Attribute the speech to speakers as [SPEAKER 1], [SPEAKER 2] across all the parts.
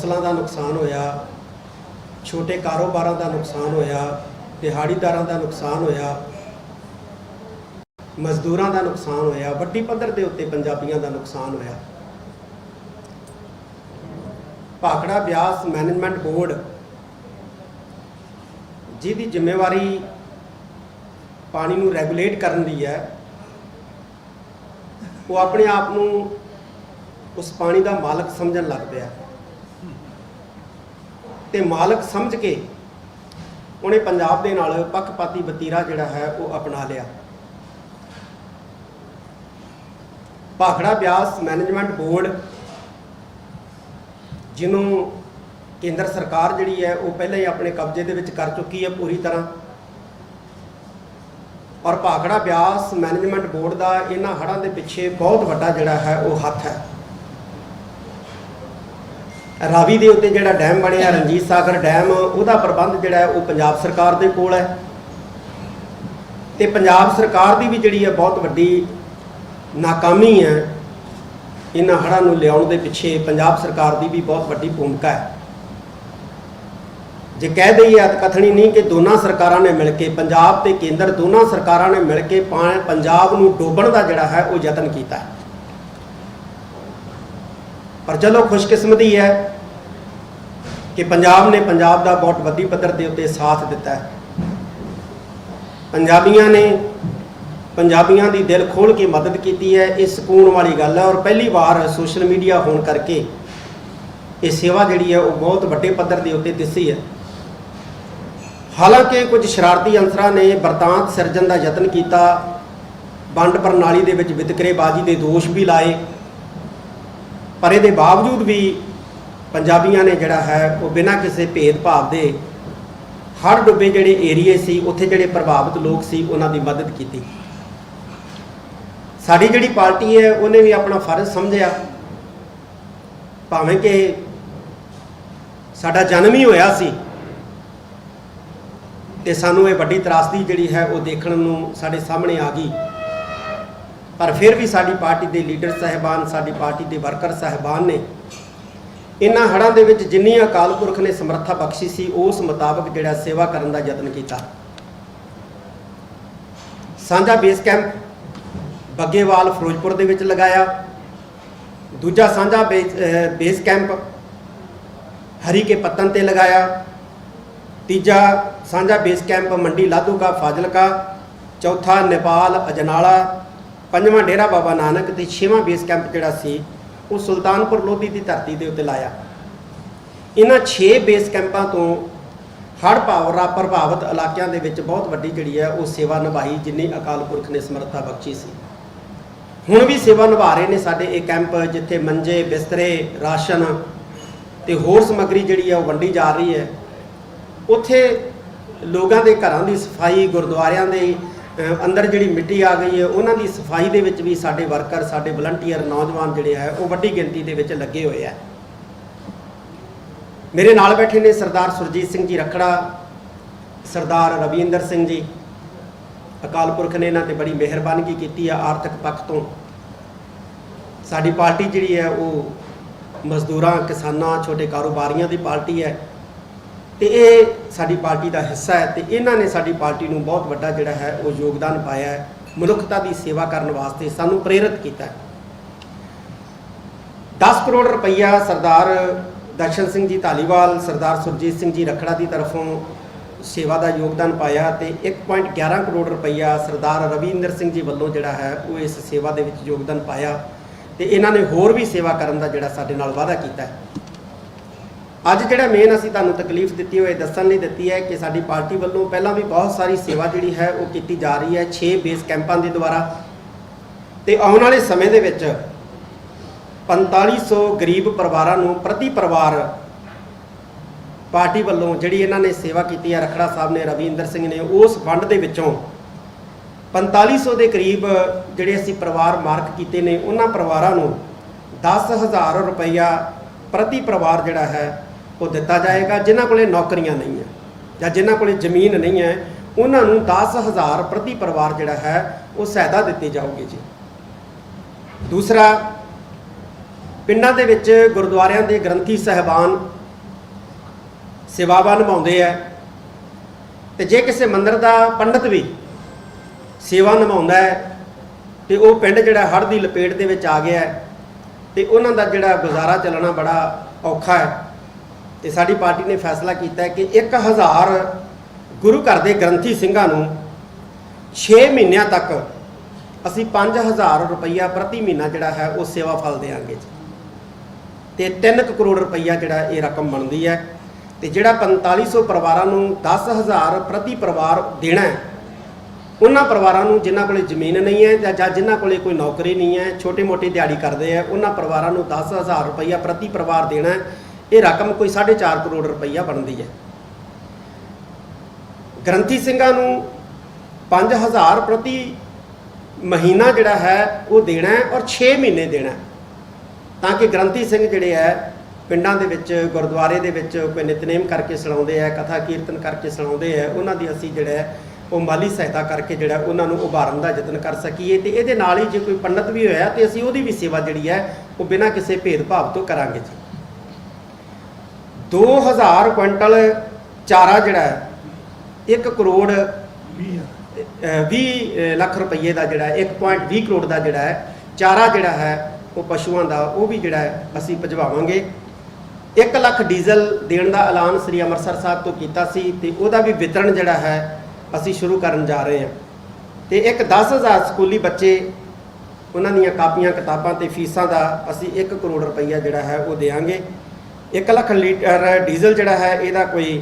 [SPEAKER 1] ਫਸਲਾਂ ਦਾ ਨੁਕਸਾਨ ਹੋਇਆ, ਛੋਟੇ ਕਾਰੋਬਾਰਾਂ ਦਾ ਨੁਕਸਾਨ ਹੋਇਆ, ਦਿਹਾੜੀਦਾਰਾਂ ਦਾ ਨੁਕਸਾਨ ਹੋਇਆ, ਮਜ਼ਦੂਰਾਂ ਦਾ ਨੁਕਸਾਨ ਹੋਇਆ, ਵੱਡੀ ਪੱਧਰ ਦੇ ਉੱਤੇ ਪੰਜਾਬੀਆਂ ਦਾ ਨੁਕਸਾਨ ਹੋਇਆ। ਭਾਖੜਾ ਬਿਆਸ ਮੈਨੇਜਮੈਂਟ ਬੋਰਡ ਜਿਹਦੀ ਜ਼ਿੰਮੇਵਾਰੀ ਪਾਣੀ ਨੂੰ ਰੈਗੂਲੇਟ ਕਰਨ ਦੀ ਹੈ, ਉਹ ਆਪਣੇ ਆਪ ਨੂੰ ਉਸ ਪਾਣੀ ਦਾ ਮਾਲਕ ਸਮਝਣ ਲੱਗ ਪਿਆ। ਤੇ ਮਾਲਕ ਸਮਝ ਕੇ ਉਹਨੇ ਪੰਜਾਬ ਦੇ ਨਾਲ ਪੱਖਪਾਤੀ ਵਤੀਰਾ ਜਿਹੜਾ ਹੈ ਉਹ ਅਪਣਾ ਲਿਆ। ਭਾਖੜਾ ਬਿਆਸ ਮੈਨੇਜਮੈਂਟ ਬੋਰਡ ਜਿਹਨੂੰ ਕੇਂਦਰ ਸਰਕਾਰ ਜਿਹੜੀ ਹੈ ਉਹ ਪਹਿਲਾਂ ਹੀ ਆਪਣੇ ਕਬਜ਼ੇ ਦੇ ਵਿੱਚ ਕਰ ਚੁੱਕੀ ਹੈ ਪੂਰੀ ਤਰ੍ਹਾਂ। ਔਰ ਭਾਖੜਾ ਬਿਆਸ ਮੈਨੇਜਮੈਂਟ ਬੋਰਡ ਦਾ ਇਹਨਾਂ ਹੜ੍ਹਾਂ ਦੇ ਪਿੱਛੇ ਬਹੁਤ ਵੱਡਾ ਜਿਹੜਾ ਹੈ ਉਹ ਹੱਥ ਹੈ। ਰਾਵੀ ਦੇ ਉੱਤੇ ਜਿਹੜਾ ਡੈਮ ਬਣਿਆ, ਰਣਜੀਤ ਸਾਗਰ ਡੈਮ, ਉਹਦਾ ਪ੍ਰਬੰਧ ਜਿਹੜਾ ਉਹ ਪੰਜਾਬ ਸਰਕਾਰ ਦੇ ਕੋਲ ਹੈ। ਤੇ ਪੰਜਾਬ ਸਰਕਾਰ ਦੀ ਵੀ ਜਿਹੜੀ ਹੈ ਬਹੁਤ ਵੱਡੀ ਨਾਕਾਮੀ ਹੈ। ਇਹਨਾਂ ਹੜ੍ਹਾਂ ਨੂੰ ਲਿਆਉਣ ਦੇ ਪਿੱਛੇ ਪੰਜਾਬ ਸਰਕਾਰ ਦੀ ਵੀ ਬਹੁਤ ਵੱਡੀ ਭੂਮਿਕਾ ਹੈ। ਜੇ ਕਹਿ ਦਈਏ ਕਥਨੀ ਨਹੀਂ ਕਿ ਦੋਨਾਂ ਸਰਕਾਰਾਂ ਨੇ ਮਿਲ ਕੇ ਪੰਜਾਬ ਤੇ ਕੇਂਦਰ ਦੋਨਾਂ ਸਰਕਾਰਾਂ ਨੇ ਮਿਲ ਕੇ ਪਾ- ਪੰਜਾਬ ਨੂੰ ਡੋਬਣ ਦਾ ਜਿਹੜਾ ਹੈ ਉਹ ਯਤਨ ਕੀਤਾ ਹੈ। ਪਰ ਚਲੋ ਖੁਸ਼ਕਿਸਮਤੀ ਹੈ ਕਿ ਪੰਜਾਬ ਨੇ ਪੰਜਾਬ ਦਾ ਬਹੁਤ ਵੱਡੀ ਪੱਧਰ ਦੇ ਉੱਤੇ ਸਾਥ ਦਿੱਤਾ ਹੈ। ਪੰਜਾਬੀਆਂ ਨੇ ਪੰਜਾਬੀਆਂ ਦੀ ਦਿਲ ਖੋਲ ਕੇ ਮਦਦ ਕੀਤੀ ਹੈ, ਇਹ ਸਕੂਨ ਵਾਲੀ ਗੱਲ ਹੈ ਔਰ ਪਹਿਲੀ ਵਾਰ ਸੋਸ਼ਲ ਮੀਡੀਆ ਹੋਣ ਕਰਕੇ ਇਹ ਸੇਵਾ ਜਿਹੜੀ ਹੈ ਉਹ ਬਹੁਤ ਵੱਡੇ ਪੱਧਰ ਦੇ ਉੱਤੇ ਦਿਸੀ ਹੈ। ਹਾਲਾਂਕਿ ਕੁਝ ਸ਼ਰਾਰਤੀ ਅੰਸਰਾਂ ਨੇ ਵਰਤਾਂਤ ਸਿਰਜਣ ਦਾ ਯਤਨ ਕੀਤਾ, ਵੰਡ ਪ੍ਰਣਾਲੀ ਦੇ ਵਿੱਚ ਵਿਤਕਰੇਬਾਜ਼ੀ ਦੇ ਦੋਸ਼ ਵੀ ਲਾਏ ਪਰ ਇਹਦੇ ਬਾਵਜੂਦ ਵੀ ਪੰਜਾਬੀਆਂ ਨੇ ਜਿਹੜਾ ਹੈ, ਉਹ ਬਿਨਾਂ ਕਿਸੇ ਭੇਦਭਾਵ ਦੇ ਹਰ ਡੁੱਬੇ ਜਿਹੜੇ ਏਰੀਏ ਸੀ, ਉੱਥੇ ਜਿਹੜੇ ਪ੍ਰਭਾਵਿਤ ਲੋਕ ਸੀ, ਉਹਨਾਂ ਦੀ ਮਦਦ ਕੀਤੀ। ਸਾਡੀ ਜਿਹੜੀ ਪਾਰਟੀ ਹੈ, ਉਹਨੇ ਵੀ ਆਪਣਾ ਫਰਜ਼ ਸਮਝਿਆ। ਭਾਵੇਂ ਕਿ ਸਾਡਾ ਜਨਮ ਹੀ ਹੋਇਆ ਸੀ ਤੇ ਸਾਨੂੰ ਇਹ ਵੱਡੀ ਤਰਾਸਦੀ ਜਿਹੜੀ ਹੈ, ਉਹ ਦੇਖਣ ਨੂੰ ਸਾਡੇ ਸਾਹਮਣੇ ਆ ਗਈ। ਪਰ ਫਿਰ ਵੀ ਸਾਡੀ ਪਾਰਟੀ ਦੇ ਲੀਡਰ ਸਹਿਬਾਨ, ਸਾਡੀ ਪਾਰਟੀ ਦੇ ਵਰਕਰ ਸਹਿਬਾਨ ਨੇ ਇਹਨਾਂ ਹੜ੍ਹਾਂ ਦੇ ਵਿੱਚ ਜਿੰਨੀ ਅਕਾਲ ਪੁਰਖ ਨੇ ਸਮਰੱਥਾ ਬਖਸ਼ੀ ਸੀ, ਉਸ ਮੁਤਾਬਕ ਜਿਹੜਾ ਸੇਵਾ ਕਰਨ ਦਾ ਯਤਨ ਕੀਤਾ। ਸਾਂਝਾ ਬੇਸ ਕੈਂਪ ਬੱਗੇਵਾਲ ਫਿਰੋਜ਼ਪੁਰ ਦੇ ਵਿੱਚ ਲਗਾਇਆ। ਦੂਜਾ ਸਾਂਝਾ base base camp Harike Pattan ਤੇ ਲਗਾਇਆ। ਤੀਜਾ ਸਾਂਝਾ ਬੇਸ ਕੈਂਪ ਮੰਡੀ ਲਾਧੂਕਾ ਫਾਜ਼ਿਲਕਾ। ਚੌਥਾ ਨੇਪਾਲ, ਅਜਨਾਲਾ। ਪੰਜਵਾਂ ਡੇਰਾ ਬਾਬਾ ਨਾਨਕ ਤੇ ਛੇਵਾਂ ਬੇਸ ਕੈਂਪ ਜਿਹੜਾ ਸੀ, ਉਹ ਸੁਲਤਾਨਪੁਰ ਲੋਧੀ ਦੀ ਧਰਤੀ ਦੇ ਉੱਤੇ ਲਾਇਆ। ਇਹਨਾਂ 6 ਬੇਸ ਕੈਂਪਾਂ ਤੋਂ ਹੜ੍ਹ ਪਾਵਰਾ ਪ੍ਰਭਾਵਿਤ ਇਲਾਕਿਆਂ ਦੇ ਵਿੱਚ ਬਹੁਤ ਵੱਡੀ ਜਿਹੜੀ ਹੈ, ਉਹ ਸੇਵਾ ਨਿਭਾਈ ਜਿੰਨੀ ਅਕਾਲ ਪੁਰਖ ਨੇ ਸਮਰੱਥਾ ਬਖਸ਼ੀ ਸੀ। ਹੁਣ ਵੀ ਸੇਵਾ ਨਿਭਾ ਰਹੇ ਨੇ ਸਾਡੇ ਇਹ ਕੈਂਪ, ਜਿੱਥੇ ਮੰਜੇ, ਬਿਸਤਰੇ, ਰਾਸ਼ਨ ਤੇ ਹੋਰ ਸਮੱਗਰੀ ਜਿਹੜੀ ਹੈ, ਉਹ ਵੰਡੀ ਜਾ ਰਹੀ ਹੈ। ਉੱਥੇ ਲੋਕਾਂ ਦੇ ਘਰਾਂ ਦੀ ਸਫ਼ਾਈ, ਗੁਰਦੁਆਰਿਆਂ ਦੇ ਅੰਦਰ ਜਿਹੜੀ ਮਿੱਟੀ ਆ ਗਈ ਹੈ, ਉਹਨਾਂ ਦੀ ਸਫ਼ਾਈ ਦੇ ਵਿੱਚ ਵੀ ਸਾਡੇ ਵਰਕਰ, ਸਾਡੇ ਵਲੰਟੀਅਰ ਨੌਜਵਾਨ ਜਿਹੜੇ ਹੈ ਉਹ ਵੱਡੀ ਗਿਣਤੀ ਦੇ ਵਿੱਚ ਲੱਗੇ ਹੋਏ ਆ। ਮੇਰੇ ਨਾਲ ਬੈਠੇ ਨੇ ਸਰਦਾਰ ਸੁਰਜੀਤ ਸਿੰਘ ਜੀ ਰਖੜਾ, ਸਰਦਾਰ ਰਵਿੰਦਰ ਸਿੰਘ ਜੀ। ਅਕਾਲ ਪੁਰਖ ਨੇ ਇਹਨਾਂ ਤੇ ਬੜੀ ਮਿਹਰਬਾਨੀ ਕੀਤੀ ਆ ਆਰਥਿਕ ਪੱਖ ਤੋਂ। ਸਾਡੀ ਪਾਰਟੀ ਜਿਹੜੀ ਹੈ, ਉਹ ਮਜ਼ਦੂਰਾਂ, ਕਿਸਾਨਾਂ, ਛੋਟੇ ਕਾਰੋਬਾਰੀਆਂ ਦੀ ਪਾਰਟੀ ਹੈ। ਤੇ ਇਹ ਸਾਡੀ ਪਾਰਟੀ ਦਾ ਹਿੱਸਾ ਹੈ ਤੇ ਇਹਨਾਂ ਨੇ ਸਾਡੀ ਪਾਰਟੀ ਨੂੰ ਬਹੁਤ ਵੱਡਾ ਜਿਹੜਾ ਹੈ ਉਹ ਯੋਗਦਾਨ ਪਾਇਆ ਹੈ, ਮਨੁੱਖਤਾ ਦੀ ਸੇਵਾ ਕਰਨ ਵਾਸਤੇ ਸਾਨੂੰ ਪ੍ਰੇਰਿਤ ਕੀਤਾ ਹੈ। 10 ਕਰੋੜ ਰੁਪਈਆ ਸਰਦਾਰ ਦਰਸ਼ਨ ਸਿੰਘ ਜੀ ਧਾਲੀਵਾਲ, ਸਰਦਾਰ ਸੁਰਜੀਤ ਸਿੰਘ ਜੀ ਰਖੜਾ ਦੀ ਤਰਫੋਂ ਸੇਵਾ ਦਾ ਯੋਗਦਾਨ ਪਾਇਆ ਤੇ 1.11 ਕਰੋੜ ਰੁਪਈਆ ਸਰਦਾਰ ਰਵਿੰਦਰ ਸਿੰਘ ਜੀ ਵੱਲੋਂ ਜਿਹੜਾ ਹੈ ਉਹ ਇਸ ਸੇਵਾ ਦੇ ਵਿੱਚ ਯੋਗਦਾਨ ਪਾਇਆ ਤੇ ਇਹਨਾਂ ਨੇ ਹੋਰ ਵੀ ਸੇਵਾ ਕਰਨ ਦਾ ਜਿਹੜਾ ਸਾਡੇ ਨਾਲ ਵਾਅਦਾ ਕੀਤਾ ਹੈ। ਅੱਜ ਜਿਹੜਾ ਮੇਨ ਅਸੀਂ ਤੁਹਾਨੂੰ ਤਕਲੀਫ ਦਿੱਤੀ ਹੋਏ, ਦੱਸਣ ਲਈ ਦਿੱਤੀ ਹੈ ਕਿ ਸਾਡੀ ਪਾਰਟੀ ਵੱਲੋਂ ਪਹਿਲਾਂ ਵੀ ਬਹੁਤ ਸਾਰੀ ਸੇਵਾ ਜਿਹੜੀ ਹੈ ਉਹ ਕੀਤੀ ਜਾ ਰਹੀ ਹੈ 6 ਬੇਸ ਕੈਂਪਾਂ ਦੇ ਦੁਆਰਾ। ਤੇ ਆਉਣ ਵਾਲੇ ਸਮੇਂ ਦੇ ਵਿੱਚ 4500 ਗਰੀਬ ਪਰਿਵਾਰਾਂ ਨੂੰ ਪ੍ਰਤੀ ਪਰਿਵਾਰ ਪਾਰਟੀ ਵੱਲੋਂ ਜਿਹੜੀ ਇਹਨਾਂ ਨੇ ਸੇਵਾ ਕੀਤੀ ਹੈ, ਰਖੜਾ ਸਾਹਿਬ ਨੇ, ਰਵਿੰਦਰ ਸਿੰਘ ਨੇ, ਉਸ ਫੰਡ ਦੇ ਵਿੱਚੋਂ 4500 ਦੇ ਕਰੀਬ ਜਿਹੜੇ ਅਸੀਂ ਪਰਿਵਾਰ ਮਾਰਕ ਕੀਤੇ ਨੇ, ਉਹਨਾਂ ਪਰਿਵਾਰਾਂ ਨੂੰ 10000 ਰੁਪਈਆ ਪ੍ਰਤੀ ਪਰਿਵਾਰ ਜਿਹੜਾ ਹੈ ਉਹ ਦਿੱਤਾ ਜਾਏਗਾ, ਜਿਨ੍ਹਾਂ ਕੋਲੇ ਨੌਕਰੀਆਂ ਨਹੀਂ ਹੈ ਜਾਂ ਜਿਨ੍ਹਾਂ ਕੋਲੇ ਜ਼ਮੀਨ ਨਹੀਂ ਹੈ, ਉਹਨਾਂ ਨੂੰ 10000 ਪ੍ਰਤੀ ਪਰਿਵਾਰ ਜਿਹੜਾ ਹੈ, ਉਹ ਸਹਾਇਤਾ ਦਿੱਤੀ ਜਾਊਗੀ ਜੀ। ਦੂਸਰਾ, ਪਿੰਡਾਂ ਦੇ ਵਿੱਚ ਗੁਰਦੁਆਰਿਆਂ ਦੇ ਗ੍ਰੰਥੀ ਸਹਿਬਾਨ ਸੇਵਾਵਾਂ ਨਿਭਾਉਂਦੇ ਆ ਤੇ ਜੇ ਕਿਸੇ ਮੰਦਰ ਦਾ ਪੰਡਤ ਵੀ ਸੇਵਾ ਨਿਭਾਉਂਦਾ ਹੈ ਤੇ ਉਹ ਪਿੰਡ ਜਿਹੜਾ ਹੜ੍ਹ ਦੀ ਲਪੇਟ ਦੇ ਵਿੱਚ ਆ ਗਿਆ ਹੈ ਤੇ ਉਹਨਾਂ ਦਾ ਜਿਹੜਾ ਗੁਜ਼ਾਰਾ ਚੱਲਣਾ ਬੜਾ ਔਖਾ ਹੈ। ਤੇ ਸਾਡੀ ਪਾਰਟੀ ਨੇ ਫੈਸਲਾ ਕੀਤਾ ਹੈ ਕਿ 1000 ਗੁਰੂ ਘਰ ਦੇ ਗ੍ਰੰਥੀ ਸਿੰਘਾਂ ਨੂੰ 6 ਮਹੀਨਿਆਂ ਤੱਕ ਅਸੀਂ 5000 ਰੁਪਈਆ ਪ੍ਰਤੀ ਮਹੀਨਾ ਜਿਹੜਾ ਹੈ ਉਹ ਸੇਵਾ ਫਲ ਦੇਵਾਂਗੇ ਜੀ। ਤੇ 3 ਕਰੋੜ ਰੁਪਈਆ ਜਿਹੜਾ ਇਹ ਰਕਮ ਬਣਦੀ ਹੈ ਤੇ ਜਿਹੜਾ 4500 ਪਰਿਵਾਰਾਂ ਨੂੰ 10000 ਪ੍ਰਤੀ ਪਰਿਵਾਰ ਦੇਣਾ ਹੈ, ਉਹਨਾਂ ਪਰਿਵਾਰਾਂ ਨੂੰ ਜਿਨ੍ਹਾਂ ਕੋਲੇ ਜ਼ਮੀਨ ਨਹੀਂ ਹੈ ਜਾਂ- ਜਾਂ ਜਿਨ੍ਹਾਂ ਕੋਲੇ ਕੋਈ ਨੌਕਰੀ ਨਹੀਂ ਹੈ, ਛੋਟੇ-ਮੋਟੇ ਦਿਹਾੜੀ ਕਰਦੇ ਆ ਉਹਨਾਂ ਪਰਿਵਾਰਾਂ ਨੂੰ 10000 ਰੁਪਈਆ ਪ੍ਰਤੀ ਪਰਿਵਾਰ ਦੇਣਾ ਹੈ। ਇਹ ਰਕਮ ਕੋਈ 4.5 ਕਰੋੜ ਰੁਪਈਆ ਬਣਦੀ ਹੈ। ਗ੍ਰੰਥੀ ਸਿੰਘਾਂ ਨੂੰ 5000 ਪ੍ਰਤੀ ਮਹੀਨਾ ਜਿਹੜਾ ਹੈ, ਉਹ ਦੇਣਾ ਹੈ ਔਰ 6 ਮਹੀਨੇ ਦੇਣਾ ਤਾਂ ਕਿ ਗ੍ਰੰਥੀ ਸਿੰਘ ਜਿਹੜੇ ਹੈ, ਪਿੰਡਾਂ ਦੇ ਵਿੱਚ, ਗੁਰਦੁਆਰੇ ਦੇ ਵਿੱਚ ਕੋਈ ਨਿਤਨੇਮ ਕਰਕੇ ਸੁਣਾਉਂਦੇ ਆ ਕਥਾ ਕੀਰਤਨ ਕਰਕੇ ਸੁਣਾਉਂਦੇ ਆ ਉਹਨਾਂ ਦੀ ਅਸੀਂ ਜਿਹੜਾ ਹੈ, ਉਹ ਮਾਲੀ ਸਹਾਇਤਾ ਕਰਕੇ ਜਿਹੜਾ ਉਹਨਾਂ ਨੂੰ ਉਭਾਰਨ ਦਾ ਯਤਨ ਕਰ ਸਕੀਏ ਤੇ ਇਹਦੇ ਨਾਲ ਹੀ ਜੇ ਕੋਈ ਪੰਡਤ ਵੀ ਹੋਇਆ ਤੇ ਅਸੀਂ ਉਹਦੀ ਵੀ ਸੇਵਾ ਜਿਹੜੀ ਹੈ, ਉਹ ਬਿਨਾਂ ਕਿਸੇ ਭੇਦਭਾਵ ਤੋਂ ਕਰਾਂਗੇ ਜੀ। 2000 ਕੁਇੰਟਲ ਚਾਰਾ ਜਿਹੜਾ ਹੈ 1 ਕਰੋੜ 20 ਲੱਖ ਰੁਪਏ ਦਾ ਜਿਹੜਾ ਹੈ 1.20 ਕਰੋੜ ਦਾ ਜਿਹੜਾ ਹੈ ਚਾਰਾ ਜਿਹੜਾ ਹੈ ਉਹ ਪਸ਼ੂਆਂ ਦਾ ਉਹ ਵੀ ਜਿਹੜਾ ਹੈ ਅਸੀਂ ਭਜਵਾਵਾਂਗੇ। 1 ਲੱਖ ਡੀਜ਼ਲ ਦੇਣ ਦਾ ਐਲਾਨ ਸ੍ਰੀ ਅੰਮ੍ਰਿਤਸਰ ਸਾਹਿਬ ਤੋਂ ਕੀਤਾ ਸੀ ਤੇ ਉਹਦਾ ਵੀ ਵਿਤਰਨ ਜਿਹੜਾ ਹੈ ਅਸੀਂ ਸ਼ੁਰੂ ਕਰਨ ਜਾ ਰਹੇ ਹਾਂ। ਤੇ ਇੱਕ 10000 ਸਕੂਲੀ ਬੱਚੇ ਉਹਨਾਂ ਦੀਆਂ ਕਾਪੀਆਂ ਕਿਤਾਬਾਂ ਤੇ ਫੀਸਾਂ ਦਾ ਅਸੀਂ 1 ਕਰੋੜ ਰੁਪਈਆ ਜਿਹੜਾ ਹੈ ਉਹ ਦੇਵਾਂਗੇ। 1 ਲੱਖ ਲੀਟਰ ਡੀਜ਼ਲ ਜਿਹੜਾ ਹੈ ਇਹਦਾ ਕੋਈ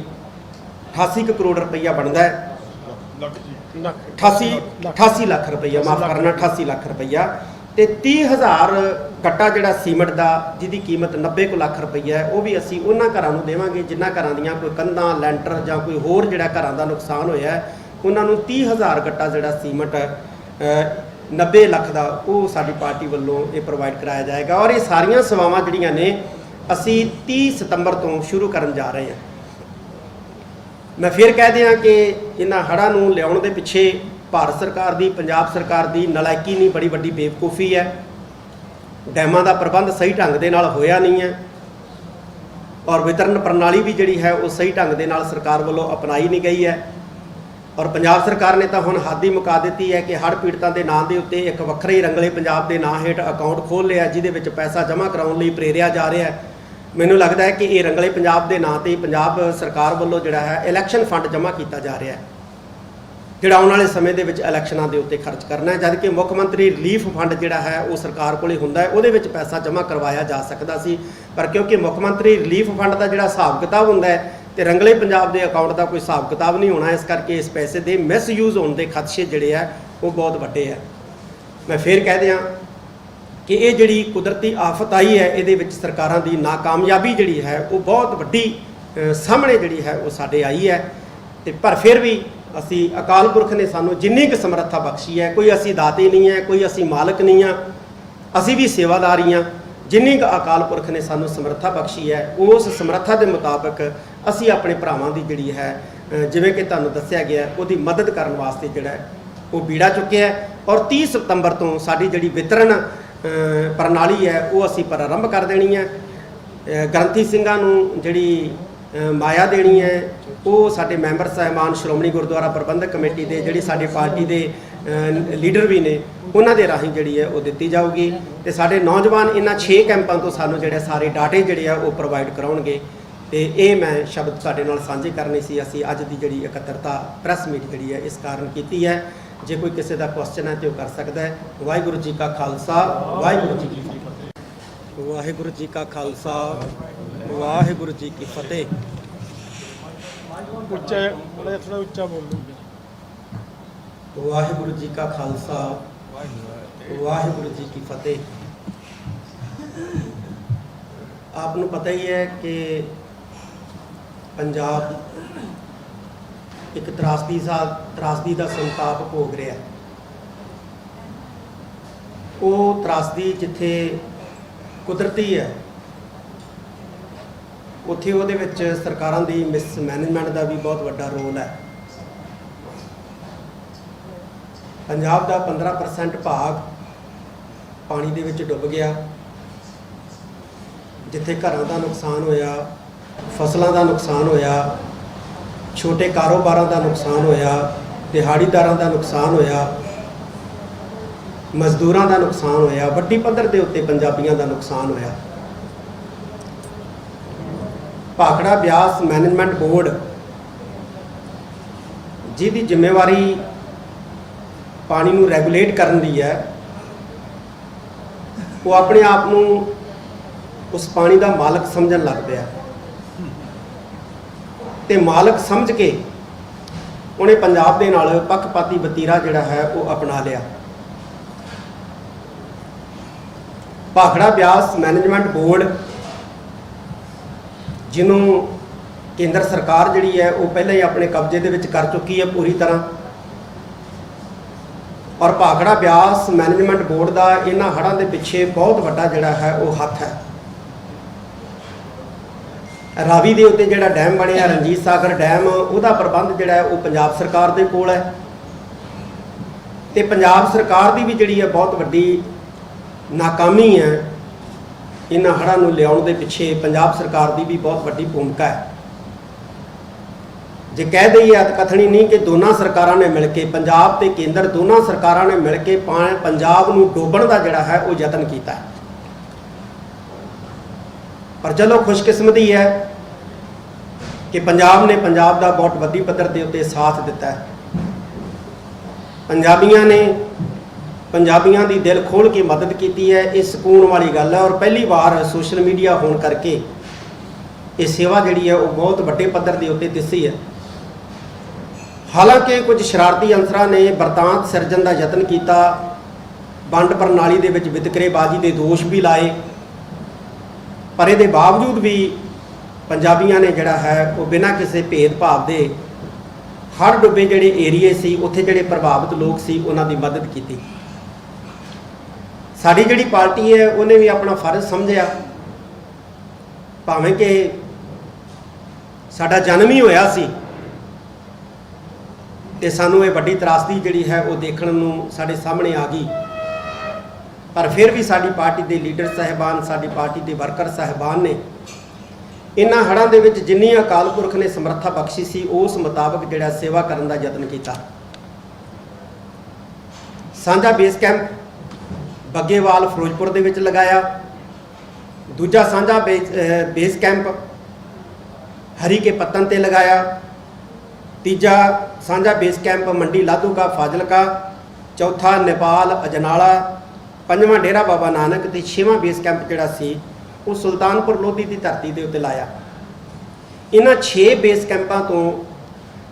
[SPEAKER 1] 88 ਕੁ ਕਰੋੜ ਰੁਪਈਆ ਬਣਦਾ ਹੈ। 88 88 ਲੱਖ। ਰੁਪਈਆ ਮਾਫ ਕਰਨਾ 88 ਲੱਖ ਰੁਪਈਆ। ਤੇ 30000 ਗੱਟਾ ਜਿਹੜਾ ਸੀਮਟ ਦਾ ਜਿਹਦੀ ਕੀਮਤ 90 ਕੁ ਲੱਖ ਰੁਪਈਆ ਹੈ ਉਹ ਵੀ ਅਸੀਂ ਉਹਨਾਂ ਘਰਾਂ ਨੂੰ ਦੇਵਾਂਗੇ ਜਿਨ੍ਹਾਂ ਘਰਾਂ ਦੀਆਂ ਕੋਈ ਕੰਧਾਂ ਲੈਂਟਰ ਜਾਂ ਕੋਈ ਹੋਰ ਜਿਹੜਾ ਘਰਾਂ ਦਾ ਨੁਕਸਾਨ ਹੋਇਆ ਹੈ ਉਹਨਾਂ ਨੂੰ 30000 ਗੱਟਾ ਜਿਹੜਾ ਸੀਮਟ ਅ, 90 ਲੱਖ ਦਾ ਉਹ ਸਾਡੀ ਪਾਰਟੀ ਵੱਲੋਂ ਇਹ ਪ੍ਰੋਵਾਈਡ ਕਰਾਇਆ ਜਾਏਗਾ। ਔਰ ਇਹ ਸਾਰੀਆਂ ਸੇਵਾਵਾਂ ਜਿਹੜੀਆਂ ਨੇ ਅਸੀਂ 30 ਸਤੰਬਰ ਤੋਂ ਸ਼ੁਰੂ ਕਰਨ ਜਾ ਰਹੇ ਹਾਂ। ਮੈਂ ਫਿਰ ਕਹਿ ਦਿਆਂ ਕਿ ਇਹਨਾਂ ਹੜ੍ਹਾਂ ਨੂੰ ਲਿਆਉਣ ਦੇ ਪਿੱਛੇ ਭਾਰਤ ਸਰਕਾਰ ਦੀ, ਪੰਜਾਬ ਸਰਕਾਰ ਦੀ ਨਲਾਇਕੀ ਨਹੀਂ ਬੜੀ ਵੱਡੀ ਬੇਵਕੂਫੀ ਹੈ। ਡੈਮਾਂ ਦਾ ਪ੍ਰਬੰਧ ਸਹੀ ਢੰਗ ਦੇ ਨਾਲ ਹੋਇਆ ਨਹੀਂ ਹੈ। ਔਰ ਵਿਤਰਨ ਪ੍ਰਣਾਲੀ ਵੀ ਜਿਹੜੀ ਹੈ, ਉਹ ਸਹੀ ਢੰਗ ਦੇ ਨਾਲ ਸਰਕਾਰ ਵੱਲੋਂ ਅਪਣਾਈ ਨਹੀਂ ਗਈ ਹੈ। ਔਰ ਪੰਜਾਬ ਸਰਕਾਰ ਨੇ ਤਾਂ ਹੁਣ ਹੱਦ ਹੀ ਮੁਕਾ ਦਿੱਤੀ ਹੈ ਕਿ ਹੜ੍ਹ ਪੀੜਤਾਂ ਦੇ ਨਾਂ ਦੇ ਉੱਤੇ ਇੱਕ ਵੱਖਰੇ ਹੀ ਰੰਗਲੇ ਪੰਜਾਬ ਦੇ ਨਾਂ ਹੇਠ ਅਕਾਊਂਟ ਖੋਲ੍ਹ ਲਿਆ, ਜਿਹਦੇ ਵਿੱਚ ਪੈਸਾ ਜਮ੍ਹਾਂ ਕਰਾਉਣ ਲਈ ਪ੍ਰੇਰਿਆ ਜਾ ਰਿਹਾ ਹੈ। ਮੈਨੂੰ ਲੱਗਦਾ ਹੈ ਕਿ ਇਹ ਰੰਗਲੇ ਪੰਜਾਬ ਦੇ ਨਾਂ ਤੇ ਪੰਜਾਬ ਸਰਕਾਰ ਵੱਲੋਂ ਜਿਹੜਾ ਹੈ ਇਲੈਕਸ਼ਨ ਫੰਡ ਜਮ੍ਹਾਂ ਕੀਤਾ ਜਾ ਰਿਹਾ ਹੈ। ਜਿਹੜਾ ਆਉਣ ਵਾਲੇ ਸਮੇਂ ਦੇ ਵਿੱਚ ਇਲੈਕਸ਼ਨਾਂ ਦੇ ਉੱਤੇ ਖਰਚ ਕਰਨਾ ਹੈ, ਜਦ ਮੁੱਖ ਮੰਤਰੀ ਰਿਲੀਫ ਫੰਡ ਜਿਹੜਾ ਹੈ ਉਹ ਸਰਕਾਰ ਕੋਲੇ ਹੁੰਦਾ ਹੈ, ਉਹਦੇ ਵਿੱਚ ਪੈਸਾ ਜਮ੍ਹਾਂ ਕਰਵਾਇਆ ਜਾ ਸਕਦਾ ਸੀ। ਪਰ ਕਿਉਂਕਿ ਮੁੱਖ ਮੰਤਰੀ ਰਿਲੀਫ ਫੰਡ ਦਾ ਜਿਹੜਾ ਹਿਸਾਬ ਕਿਤਾਬ ਹੁੰਦਾ ਹੈ ਤੇ ਰੰਗਲੇ ਪੰਜਾਬ ਦੇ ਅਕਾਊਂਟ ਦਾ ਕੋਈ ਹਿਸਾਬ ਕਿਤਾਬ ਨਹੀਂ ਹੋਣਾ, ਇਸ ਕਰਕੇ ਇਸ ਪੈਸੇ ਦੇ ਮਿਸਯੂਜ਼ ਹੋਣ ਦੇ ਖਦਸ਼ੇ ਜਿਹੜੇ ਆ ਉਹ ਬਹੁਤ ਵੱਡੇ ਆ ਮੈਂ ਫੇਰ ਕਹਿ ਦਿਆਂ ਕਿ ਇਹ ਜਿਹੜੀ ਕੁਦਰਤੀ ਆਫਤ ਆਈ ਹੈ, ਇਹਦੇ ਵਿੱਚ ਸਰਕਾਰਾਂ ਦੀ ਨਾਕਾਮਯਾਬੀ ਜਿਹੜੀ ਹੈ, ਉਹ ਬਹੁਤ ਵੱਡੀ ਸਾਹਮਣੇ ਜਿਹੜੀ ਹੈ, ਉਹ ਸਾਡੇ ਆਈ ਹੈ। ਤੇ ਪਰ ਫਿਰ ਵੀ ਅਸੀਂ ਅਕਾਲ ਪੁਰਖ ਨੇ ਸਾਨੂੰ ਜਿੰਨੀ ਕੁ ਸਮਰੱਥਾ ਬਖਸ਼ੀ ਹੈ, ਕੋਈ ਅਸੀਂ ਦਾਤੇ ਨਹੀਂ ਹੈ, ਕੋਈ ਅਸੀਂ ਮਾਲਕ ਨਹੀਂ ਆ ਅਸੀਂ ਵੀ ਸੇਵਾਦਾਰ ਹਾਂ ਜਿੰਨੀ ਕੁ ਅਕਾਲ ਪੁਰਖ ਨੇ ਸਾਨੂੰ ਸਮਰੱਥਾ ਬਖਸ਼ੀ ਹੈ, ਉਸ ਸਮਰੱਥਾ ਦੇ ਮੁਤਾਬਕ ਅਸੀਂ ਆਪਣੇ ਭਰਾਵਾਂ ਦੀ ਜਿਹੜੀ ਹੈ ਜਿਵੇਂ ਕਿ ਤੁਹਾਨੂੰ ਦੱਸਿਆ ਗਿਆ, ਉਹਦੀ ਮਦਦ ਕਰਨ ਵਾਸਤੇ ਜਿਹੜਾ ਉਹ ਬੀੜਾ ਚੁੱਕਿਆ ਔਰ 30 ਸਤੰਬਰ ਤੋਂ ਸਾਡੀ ਜਿਹੜੀ ਵਿਤਰਨ ਪ੍ਰਣਾਲੀ ਹੈ, ਉਹ ਅਸੀਂ ਪ੍ਰਾਰੰਭ ਕਰ ਦੇਣੀ ਹੈ। ਗ੍ਰੰਥੀ ਸਿੰਘਾਂ ਨੂੰ ਜਿਹੜੀ ਮਾਇਆ ਦੇਣੀ ਹੈ, ਉਹ ਸਾਡੇ ਮੈਂਬਰ ਸਾਹਿਬਾਨ ਸ਼੍ਰੋਮਣੀ ਗੁਰਦੁਆਰਾ ਪ੍ਰਬੰਧਕ ਕਮੇਟੀ ਦੇ, ਜਿਹੜੀ ਸਾਡੇ ਪਾਰਟੀ ਦੇ ਲੀਡਰ ਵੀ ਨੇ, ਉਹਨਾਂ ਦੇ ਰਾਹੀਂ ਜਿਹੜੀ ਹੈ, ਉਹ ਦਿੱਤੀ ਜਾਊਗੀ। ਤੇ ਸਾਡੇ ਨੌਜਵਾਨ ਇਹਨਾਂ 6 ਕੈਂਪਾਂ ਤੋਂ ਸਾਨੂੰ ਜਿਹੜੇ ਸਾਰੇ ਡਾਟੇ ਜਿਹੜੇ ਆ, ਉਹ ਪ੍ਰੋਵਾਈਡ ਕਰਾਉਣਗੇ। ਤੇ ਇਹ ਮੈਂ ਸ਼ਬਦ ਤੁਹਾਡੇ ਨਾਲ ਸਾਂਝੇ ਕਰਨੇ ਸੀ। ਅਸੀਂ ਅੱਜ ਦੀ ਜਿਹੜੀ ਇਕੱਤਰਤਾ ਪ੍ਰੈਸ ਮੀਟ ਜਿਹੜੀ ਹੈ, ਇਸ ਕਾਰਨ ਕੀਤੀ ਹੈ। ਜੇ ਕੋਈ ਕਿਸੇ ਦਾ ਕੁਐਸਚਨ ਹੈ ਤੇ ਉਹ ਕਰ ਸਕਦਾ ਹੈ। ਵਾਹਿਗੁਰੂ ਜੀ ਕਾ ਖਾਲਸਾ ਵਾਹਿਗੁਰੂ ਜੀ ਕੀ ਫਤਿਹ। ਵਾਹਿਗੁਰੂ ਜੀ ਕਾ ਖਾਲਸਾ ਵਾਹਿਗੁਰੂ ਜੀ ਕੀ ਫਤਿਹ।
[SPEAKER 2] ਉੱਚਾ ਥੋੜਾ ਥੋੜਾ ਉੱਚਾ ਬੋਲੋ।
[SPEAKER 1] ਵਾਹਿਗੁਰੂ ਜੀ ਕਾ ਖਾਲਸਾ ਵਾਹਿਗੁਰੂ ਜੀ ਕੀ ਫਤਿਹ। ਆਪ ਨੂੰ ਪਤਾ ਹੀ ਹੈ ਕਿ ਪੰਜਾਬ ਇੱਕ ਤਰਾਸਦੀ ਸਾ ਤਰਾਸਦੀ ਦਾ ਸੰਤਾਪ ਭੋਗ ਰਿਹਾ। ਉਹ ਤਰਾਸਦੀ ਜਿੱਥੇ ਕੁਦਰਤੀ ਹੈ, ਉੱਥੇ ਉਹਦੇ ਵਿੱਚ ਸਰਕਾਰਾਂ ਦੀ ਮਿਸਮੈਨੇਜਮੈਂਟ ਦਾ ਵੀ ਬਹੁਤ ਵੱਡਾ ਰੋਲ ਹੈ। ਪੰਜਾਬ ਦਾ 15% ਭਾਗ ਪਾਣੀ ਦੇ ਵਿੱਚ ਡੁੱਬ ਗਿਆ, ਜਿੱਥੇ ਘਰਾਂ ਦਾ ਨੁਕਸਾਨ ਹੋਇਆ, ਫਸਲਾਂ ਦਾ ਨੁਕਸਾਨ ਹੋਇਆ ਛੋਟੇ ਕਾਰੋਬਾਰਾਂ ਦਾ ਨੁਕਸਾਨ ਹੋਇਆ, ਦਿਹਾੜੀਦਾਰਾਂ ਦਾ ਨੁਕਸਾਨ ਹੋਇਆ, ਮਜ਼ਦੂਰਾਂ ਦਾ ਨੁਕਸਾਨ ਹੋਇਆ, ਵੱਡੀ ਪੱਧਰ ਦੇ ਉੱਤੇ ਪੰਜਾਬੀਆਂ ਦਾ ਨੁਕਸਾਨ ਹੋਇਆ। ਭਾਖੜਾ ਬਿਆਸ ਮੈਨੇਜਮੈਂਟ ਬੋਰਡ ਜਿਹਦੀ ਜ਼ਿੰਮੇਵਾਰੀ ਪਾਣੀ ਨੂੰ ਰੈਗੂਲੇਟ ਕਰਨ ਦੀ ਹੈ, ਉਹ ਆਪਣੇ ਆਪ ਨੂੰ ਉਸ ਪਾਣੀ ਦਾ ਮਾਲਕ ਸਮਝਣ ਲੱਗ ਪਿਆ। ਤੇ ਮਾਲਕ ਸਮਝ ਕੇ ਉਹਨੇ ਪੰਜਾਬ ਦੇ ਨਾਲ ਪੱਖਪਾਤੀ ਵਤੀਰਾ ਜਿਹੜਾ ਹੈ ਉਹ ਅਪਣਾ ਲਿਆ। ਭਾਖੜਾ ਬਿਆਸ ਮੈਨੇਜਮੈਂਟ ਬੋਰਡ ਜਿਹਨੂੰ ਕੇਂਦਰ ਸਰਕਾਰ ਜਿਹੜੀ ਹੈ ਉਹ ਪਹਿਲਾਂ ਹੀ ਆਪਣੇ ਕਬਜ਼ੇ ਦੇ ਵਿੱਚ ਕਰ ਚੁੱਕੀ ਹੈ ਪੂਰੀ ਤਰ੍ਹਾਂ। ਔਰ ਭਾਖੜਾ ਬਿਆਸ ਮੈਨੇਜਮੈਂਟ ਬੋਰਡ ਦਾ ਇਹਨਾਂ ਹੜ੍ਹਾਂ ਦੇ ਪਿੱਛੇ ਬਹੁਤ ਵੱਡਾ ਜਿਹੜਾ ਹੈ ਉਹ ਹੱਥ ਹੈ। ਰਾਵੀ ਦੇ ਉੱਤੇ ਜਿਹੜਾ ਡੈਮ ਬਣਿਆ, ਰਣਜੀਤ ਸਾਗਰ ਡੈਮ, ਉਹਦਾ ਪ੍ਰਬੰਧ ਜਿਹੜਾ ਉਹ ਪੰਜਾਬ ਸਰਕਾਰ ਦੇ ਕੋਲ ਹੈ। ਤੇ ਪੰਜਾਬ ਸਰਕਾਰ ਦੀ ਵੀ ਜਿਹੜੀ ਹੈ, ਬਹੁਤ ਵੱਡੀ ਨਾਕਾਮੀ ਹੈ। ਇਹਨਾਂ ਹੜ੍ਹਾਂ ਨੂੰ ਲਿਆਉਣ ਦੇ ਪਿੱਛੇ ਪੰਜਾਬ ਸਰਕਾਰ ਦੀ ਵੀ ਬਹੁਤ ਵੱਡੀ ਭੂਮਿਕਾ ਹੈ। ਜੇ ਕਹਿ ਦਈਏ ਅਤਕਥਨੀ ਨਹੀਂ ਕਿ ਦੋਨਾਂ ਸਰਕਾਰਾਂ ਨੇ ਮਿਲ ਕੇ, ਪੰਜਾਬ ਤੇ ਕੇਂਦਰ ਦੋਨਾਂ ਸਰਕਾਰਾਂ ਨੇ ਮਿਲ ਕੇ ਪਾ- ਪੰਜਾਬ ਨੂੰ ਡੋਬਣ ਦਾ ਜਿਹੜਾ ਹੈ, ਉਹ ਯਤਨ ਕੀਤਾ ਹੈ। ਪਰ ਚਲੋ ਖੁਸ਼ਕਿਸਮਤੀ ਹੈ ਕਿ ਪੰਜਾਬ ਨੇ ਪੰਜਾਬ ਦਾ ਬਹੁਤ ਵੱਡੀ ਪੱਧਰ ਦੇ ਉੱਤੇ ਸਾਥ ਦਿੱਤਾ ਹੈ। ਪੰਜਾਬੀਆਂ ਨੇ ਪੰਜਾਬੀਆਂ ਦੀ ਦਿਲ ਖੋਲ ਕੇ ਮਦਦ ਕੀਤੀ ਹੈ, ਇਹ ਸਕੂਨ ਵਾਲੀ ਗੱਲ ਹੈ ਔਰ ਪਹਿਲੀ ਵਾਰ ਸੋਸ਼ਲ ਮੀਡੀਆ ਹੋਣ ਕਰਕੇ ਇਹ ਸੇਵਾ ਜਿਹੜੀ ਹੈ ਉਹ ਬਹੁਤ ਵੱਡੇ ਪੱਧਰ ਦੇ ਉੱਤੇ ਦਿੱਸੀ ਹੈ। ਹਾਲਾਂਕਿ ਕੁਝ ਸ਼ਰਾਰਤੀ ਅੰਸਰਾਂ ਨੇ ਵਰਤਾਂਤ ਸਿਰਜਣ ਦਾ ਯਤਨ ਕੀਤਾ, ਵੰਡ ਪ੍ਰਣਾਲੀ ਦੇ ਵਿੱਚ ਵਿਤਕਰੇਬਾਜ਼ੀ ਦੇ ਦੋਸ਼ ਵੀ ਲਾਏ ਪਰ ਇਹਦੇ ਬਾਵਜੂਦ ਵੀ ਪੰਜਾਬੀਆਂ ਨੇ ਜਿਹੜਾ ਹੈ, ਉਹ ਬਿਨਾਂ ਕਿਸੇ ਭੇਦਭਾਵ ਦੇ ਹਰ ਡੁੱਬੇ ਜਿਹੜੇ ਏਰੀਏ ਸੀ, ਉੱਥੇ ਜਿਹੜੇ ਪ੍ਰਭਾਵਿਤ ਲੋਕ ਸੀ, ਉਹਨਾਂ ਦੀ ਮਦਦ ਕੀਤੀ। ਸਾਡੀ ਜਿਹੜੀ ਪਾਰਟੀ ਹੈ, ਉਹਨੇ ਵੀ ਆਪਣਾ ਫਰਜ਼ ਸਮਝਿਆ। ਭਾਵੇਂ ਕਿ ਸਾਡਾ ਜਨਮ ਹੀ ਹੋਇਆ ਸੀ, ਤੇ ਸਾਨੂੰ ਇਹ ਵੱਡੀ ਤਰਾਸਦੀ ਜਿਹੜੀ ਹੈ, ਉਹ ਦੇਖਣ ਨੂੰ ਸਾਡੇ ਸਾਹਮਣੇ ਆ ਗਈ। ਪਰ ਫਿਰ ਵੀ ਸਾਡੀ ਪਾਰਟੀ ਦੇ ਲੀਡਰ ਸਹਿਬਾਨ, ਸਾਡੀ ਪਾਰਟੀ ਦੇ ਵਰਕਰ ਸਹਿਬਾਨ ਨੇ ਇਹਨਾਂ ਹੜ੍ਹਾਂ ਦੇ ਵਿੱਚ ਜਿੰਨੀ ਅਕਾਲ ਪੁਰਖ ਨੇ ਸਮਰੱਥਾ ਬਖਸ਼ੀ ਸੀ, ਉਸ ਮੁਤਾਬਕ ਜਿਹੜਾ ਸੇਵਾ ਕਰਨ ਦਾ ਯਤਨ ਕੀਤਾ। ਸਾਂਝਾ ਬੇਸ ਕੈਂਪ ਬੱਗੇਵਾਲ ਫਿਰੋਜ਼ਪੁਰ ਦੇ ਵਿੱਚ ਲਗਾਇਆ। ਦੂਜਾ ਸਾਂਝਾ base, uh, base camp Harike Pattan ਤੇ ਲਗਾਇਆ। ਤੀਜਾ ਸਾਂਝਾ ਬੇਸ ਕੈਂਪ ਮੰਡੀ ਲਾਧੂਕਾ ਫਾਜ਼ਿਲਕਾ। ਚੌਥਾ ਨੇਪਾਲ, ਅਜਨਾਲਾ। ਪੰਜਵਾਂ ਡੇਰਾ ਬਾਬਾ ਨਾਨਕ ਤੇ ਛੇਵਾਂ ਬੇਸ ਕੈਂਪ ਜਿਹੜਾ ਸੀ, ਉਹ ਸੁਲਤਾਨਪੁਰ ਲੋਧੀ ਦੀ ਧਰਤੀ ਦੇ ਉੱਤੇ ਲਾਇਆ। ਇਹਨਾਂ 6 ਬੇਸ ਕੈਂਪਾਂ ਤੋਂ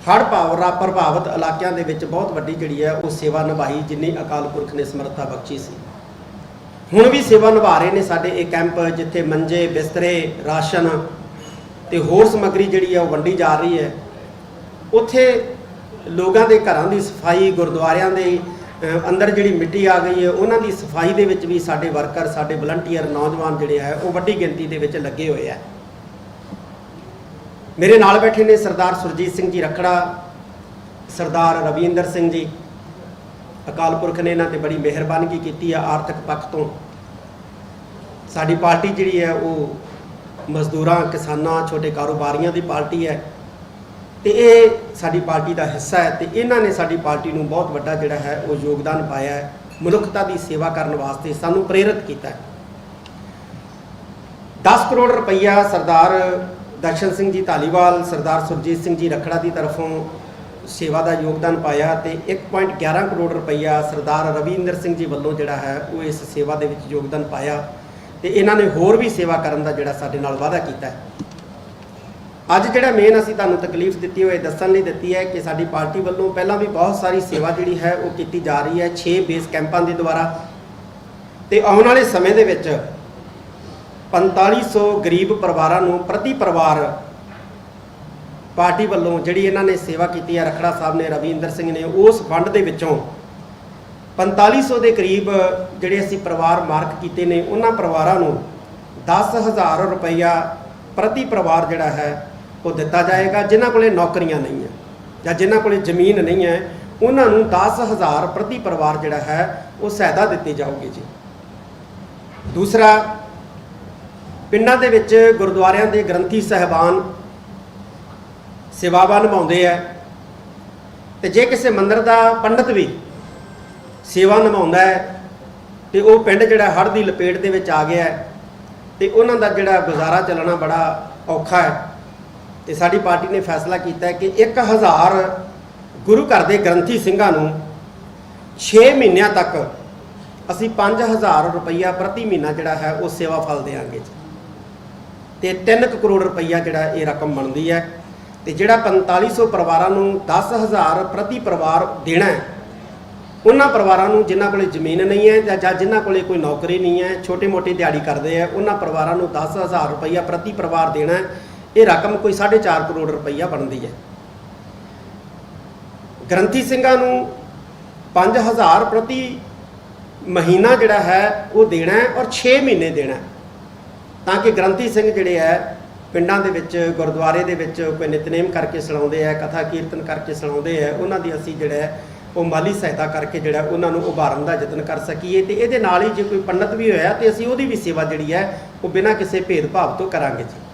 [SPEAKER 1] ਹੜ੍ਹ ਭਾਵਰਾ ਪ੍ਰਭਾਵਿਤ ਇਲਾਕਿਆਂ ਦੇ ਵਿੱਚ ਬਹੁਤ ਵੱਡੀ ਜਿਹੜੀ ਹੈ ਉਹ ਸੇਵਾ ਨਿਭਾਈ, ਜਿੰਨੀ ਅਕਾਲ ਪੁਰਖ ਨੇ ਸਮਰੱਥਾ ਬਖਸ਼ੀ ਸੀ। ਹੁਣ ਵੀ ਸੇਵਾ ਨਿਭਾ ਰਹੇ ਨੇ ਸਾਡੇ ਇਹ ਕੈਂਪ, ਜਿੱਥੇ ਮੰਜੇ, ਬਿਸਤਰੇ, ਰਾਸ਼ਨ ਤੇ ਹੋਰ ਸਮੱਗਰੀ ਜਿਹੜੀ ਹੈ ਉਹ ਵੰਡੀ ਜਾ ਰਹੀ ਹੈ। ਉੱਥੇ ਲੋਕਾਂ ਦੇ ਘਰਾਂ ਦੀ ਸਫ਼ਾਈ, ਗੁਰਦੁਆਰਿਆਂ ਦੇ ਅੰਦਰ ਜਿਹੜੀ ਮਿੱਟੀ ਆ ਗਈ ਹੈ, ਉਹਨਾਂ ਦੀ ਸਫ਼ਾਈ ਦੇ ਵਿੱਚ ਵੀ ਸਾਡੇ ਵਰਕਰ ਸਾਡੇ ਵਲੰਟੀਅਰ ਨੌਜਵਾਨ ਜਿਹੜੇ ਹੈ, ਉਹ ਵੱਡੀ ਗਿਣਤੀ ਦੇ ਵਿੱਚ ਲੱਗੇ ਹੋਏ ਆ ਮੇਰੇ ਨਾਲ ਬੈਠੇ ਨੇ ਸਰਦਾਰ ਸੁਰਜੀਤ ਸਿੰਘ ਜੀ ਰਖੜਾ, ਸਰਦਾਰ ਰਵਿੰਦਰ ਸਿੰਘ ਜੀ। ਅਕਾਲ ਪੁਰਖ ਨੇ ਇਹਨਾਂ ਤੇ ਬੜੀ ਮਿਹਰਬਾਨੀ ਕੀਤੀ ਆ ਆਰਥਿਕ ਪੱਖ ਤੋਂ। ਸਾਡੀ ਪਾਰਟੀ ਜਿਹੜੀ ਹੈ, ਉਹ ਮਜ਼ਦੂਰਾਂ, ਕਿਸਾਨਾਂ, ਛੋਟੇ ਕਾਰੋਬਾਰੀਆਂ ਦੀ ਪਾਰਟੀ ਹੈ। ਤੇ ਇਹ ਸਾਡੀ ਪਾਰਟੀ ਦਾ ਹਿੱਸਾ ਹੈ ਤੇ ਇਹਨਾਂ ਨੇ ਸਾਡੀ ਪਾਰਟੀ ਨੂੰ ਬਹੁਤ ਵੱਡਾ ਜਿਹੜਾ ਹੈ ਉਹ ਯੋਗਦਾਨ ਪਾਇਆ ਹੈ, ਮਨੁੱਖਤਾ ਦੀ ਸੇਵਾ ਕਰਨ ਵਾਸਤੇ ਸਾਨੂੰ ਪ੍ਰੇਰਿਤ ਕੀਤਾ ਹੈ। 10 ਕਰੋੜ ਰੁਪਈਆ ਸਰਦਾਰ ਦਰਸ਼ਨ ਸਿੰਘ ਜੀ ਧਾਲੀਵਾਲ, ਸਰਦਾਰ ਸੁਰਜੀਤ ਸਿੰਘ ਜੀ ਰਖੜਾ ਦੀ ਤਰਫੋਂ ਸੇਵਾ ਦਾ ਯੋਗਦਾਨ ਪਾਇਆ ਤੇ 1.11 ਕਰੋੜ ਰੁਪਈਆ ਸਰਦਾਰ ਰਵਿੰਦਰ ਸਿੰਘ ਜੀ ਵੱਲੋਂ ਜਿਹੜਾ ਹੈ ਉਹ ਇਸ ਸੇਵਾ ਦੇ ਵਿੱਚ ਯੋਗਦਾਨ ਪਾਇਆ ਤੇ ਇਹਨਾਂ ਨੇ ਹੋਰ ਵੀ ਸੇਵਾ ਕਰਨ ਦਾ ਜਿਹੜਾ ਸਾਡੇ ਨਾਲ ਵਾਅਦਾ ਕੀਤਾ ਹੈ। ਅੱਜ ਜਿਹੜਾ ਮੇਨ ਅਸੀਂ ਤੁਹਾਨੂੰ ਤਕਲੀਫ ਦਿੱਤੀ ਹੋਏ, ਦੱਸਣ ਲਈ ਦਿੱਤੀ ਹੈ ਕਿ ਸਾਡੀ ਪਾਰਟੀ ਵੱਲੋਂ ਪਹਿਲਾਂ ਵੀ ਬਹੁਤ ਸਾਰੀ ਸੇਵਾ ਜਿਹੜੀ ਹੈ ਉਹ ਕੀਤੀ ਜਾ ਰਹੀ ਹੈ 6 ਬੇਸ ਕੈਂਪਾਂ ਦੇ ਦੁਆਰਾ। ਤੇ ਆਉਣ ਵਾਲੇ ਸਮੇਂ ਦੇ ਵਿੱਚ 4500 ਗਰੀਬ ਪਰਿਵਾਰਾਂ ਨੂੰ ਪ੍ਰਤੀ ਪਰਿਵਾਰ ਪਾਰਟੀ ਵੱਲੋਂ ਜਿਹੜੀ ਇਹਨਾਂ ਨੇ ਸੇਵਾ ਕੀਤੀ ਹੈ, ਰਖੜਾ ਸਾਹਿਬ ਨੇ, ਰਵਿੰਦਰ ਸਿੰਘ ਨੇ, ਉਸ ਫੰਡ ਦੇ ਵਿੱਚੋਂ 4500 ਦੇ ਕਰੀਬ ਜਿਹੜੇ ਅਸੀਂ ਪਰਿਵਾਰ ਮਾਰਕ ਕੀਤੇ ਨੇ, ਉਹਨਾਂ ਪਰਿਵਾਰਾਂ ਨੂੰ 10000 ਰੁਪਈਆ ਪ੍ਰਤੀ ਪਰਿਵਾਰ ਜਿਹੜਾ ਹੈ ਉਹ ਦਿੱਤਾ ਜਾਏਗਾ, ਜਿਨ੍ਹਾਂ ਕੋਲੇ ਨੌਕਰੀਆਂ ਨਹੀਂ ਹੈ ਜਾਂ ਜਿਨ੍ਹਾਂ ਕੋਲੇ ਜ਼ਮੀਨ ਨਹੀਂ ਹੈ, ਉਹਨਾਂ ਨੂੰ 10000 ਪ੍ਰਤੀ ਪਰਿਵਾਰ ਜਿਹੜਾ ਹੈ, ਉਹ ਸਹਾਇਤਾ ਦਿੱਤੀ ਜਾਊਗੀ ਜੀ। ਦੂਸਰਾ, ਪਿੰਡਾਂ ਦੇ ਵਿੱਚ ਗੁਰਦੁਆਰਿਆਂ ਦੇ ਗ੍ਰੰਥੀ ਸਹਿਬਾਨ ਸੇਵਾਵਾਂ ਨਿਭਾਉਂਦੇ ਆ ਤੇ ਜੇ ਕਿਸੇ ਮੰਦਰ ਦਾ ਪੰਡਤ ਵੀ ਸੇਵਾ ਨਿਭਾਉਂਦਾ ਹੈ ਤੇ ਉਹ ਪਿੰਡ ਜਿਹੜਾ ਹੜ੍ਹ ਦੀ ਲਪੇਟ ਦੇ ਵਿੱਚ ਆ ਗਿਆ ਹੈ ਤੇ ਉਹਨਾਂ ਦਾ ਜਿਹੜਾ ਗੁਜ਼ਾਰਾ ਚੱਲਣਾ ਬੜਾ ਔਖਾ ਹੈ। ਤੇ ਸਾਡੀ ਪਾਰਟੀ ਨੇ ਫੈਸਲਾ ਕੀਤਾ ਹੈ ਕਿ 1000 ਗੁਰੂ ਘਰ ਦੇ ਗ੍ਰੰਥੀ ਸਿੰਘਾਂ ਨੂੰ 6 ਮਹੀਨਿਆਂ ਤੱਕ ਅਸੀਂ 5000 ਰੁਪਈਆ ਪ੍ਰਤੀ ਮਹੀਨਾ ਜਿਹੜਾ ਹੈ ਉਹ ਸੇਵਾ ਫਲ ਦੇਵਾਂਗੇ ਜੀ। ਤੇ 3 ਕਰੋੜ ਰੁਪਈਆ ਜਿਹੜਾ ਇਹ ਰਕਮ ਬਣਦੀ ਹੈ ਤੇ ਜਿਹੜਾ 4500 ਪਰਿਵਾਰਾਂ ਨੂੰ 10000 ਪ੍ਰਤੀ ਪਰਿਵਾਰ ਦੇਣਾ ਹੈ, ਉਹਨਾਂ ਪਰਿਵਾਰਾਂ ਨੂੰ ਜਿਨ੍ਹਾਂ ਕੋਲੇ ਜ਼ਮੀਨ ਨਹੀਂ ਹੈ ਜਾਂ- ਜਿਨ੍ਹਾਂ ਕੋਲੇ ਕੋਈ ਨੌਕਰੀ ਨਹੀਂ ਹੈ ਛੋਟੇ ਮੋਟੇ ਦਿਹਾੜੀ ਕਰਦੇ ਆ ਉਹਨਾਂ ਪਰਿਵਾਰਾਂ ਨੂੰ 10000 ਰੁਪਈਆ ਪ੍ਰਤੀ ਪਰਿਵਾਰ ਦੇਣਾ ਹੈ। ਇਹ ਰਕਮ ਕੋਈ 4.5 ਕਰੋੜ ਰੁਪਈਆ ਬਣਦੀ ਹੈ। ਗ੍ਰੰਥੀ ਸਿੰਘਾਂ ਨੂੰ 5000 ਪ੍ਰਤੀ ਮਹੀਨਾ ਜਿਹੜਾ ਹੈ, ਉਹ ਦੇਣਾ ਹੈ ਔਰ 6 ਮਹੀਨੇ ਦੇਣਾ ਤਾਂ ਕਿ ਗ੍ਰੰਥੀ ਸਿੰਘ ਜਿਹੜੇ ਹੈ, ਪਿੰਡਾਂ ਦੇ ਵਿੱਚ, ਗੁਰਦੁਆਰੇ ਦੇ ਵਿੱਚ ਕੋਈ ਨਿਤਨੇਮ ਕਰਕੇ ਸੁਣਾਉਂਦੇ ਆ ਕਥਾ ਕੀਰਤਨ ਕਰਕੇ ਸੁਣਾਉਂਦੇ ਆ ਉਹਨਾਂ ਦੀ ਅਸੀਂ ਜਿਹੜਾ ਹੈ, ਉਹ ਮਾਲੀ ਸਹਾਇਤਾ ਕਰਕੇ ਜਿਹੜਾ ਉਹਨਾਂ ਨੂੰ ਉਭਾਰਨ ਦਾ ਯਤਨ ਕਰ ਸਕੀਏ ਤੇ ਇਹਦੇ ਨਾਲ ਹੀ ਜੇ ਕੋਈ ਪੰਡਤ ਵੀ ਹੋਇਆ ਤੇ ਅਸੀਂ ਉਹਦੀ ਵੀ ਸੇਵਾ ਜਿਹੜੀ ਹੈ, ਉਹ ਬਿਨਾਂ ਕਿਸੇ ਭੇਦਭਾਵ ਤੋਂ ਕਰਾਂਗੇ ਜੀ।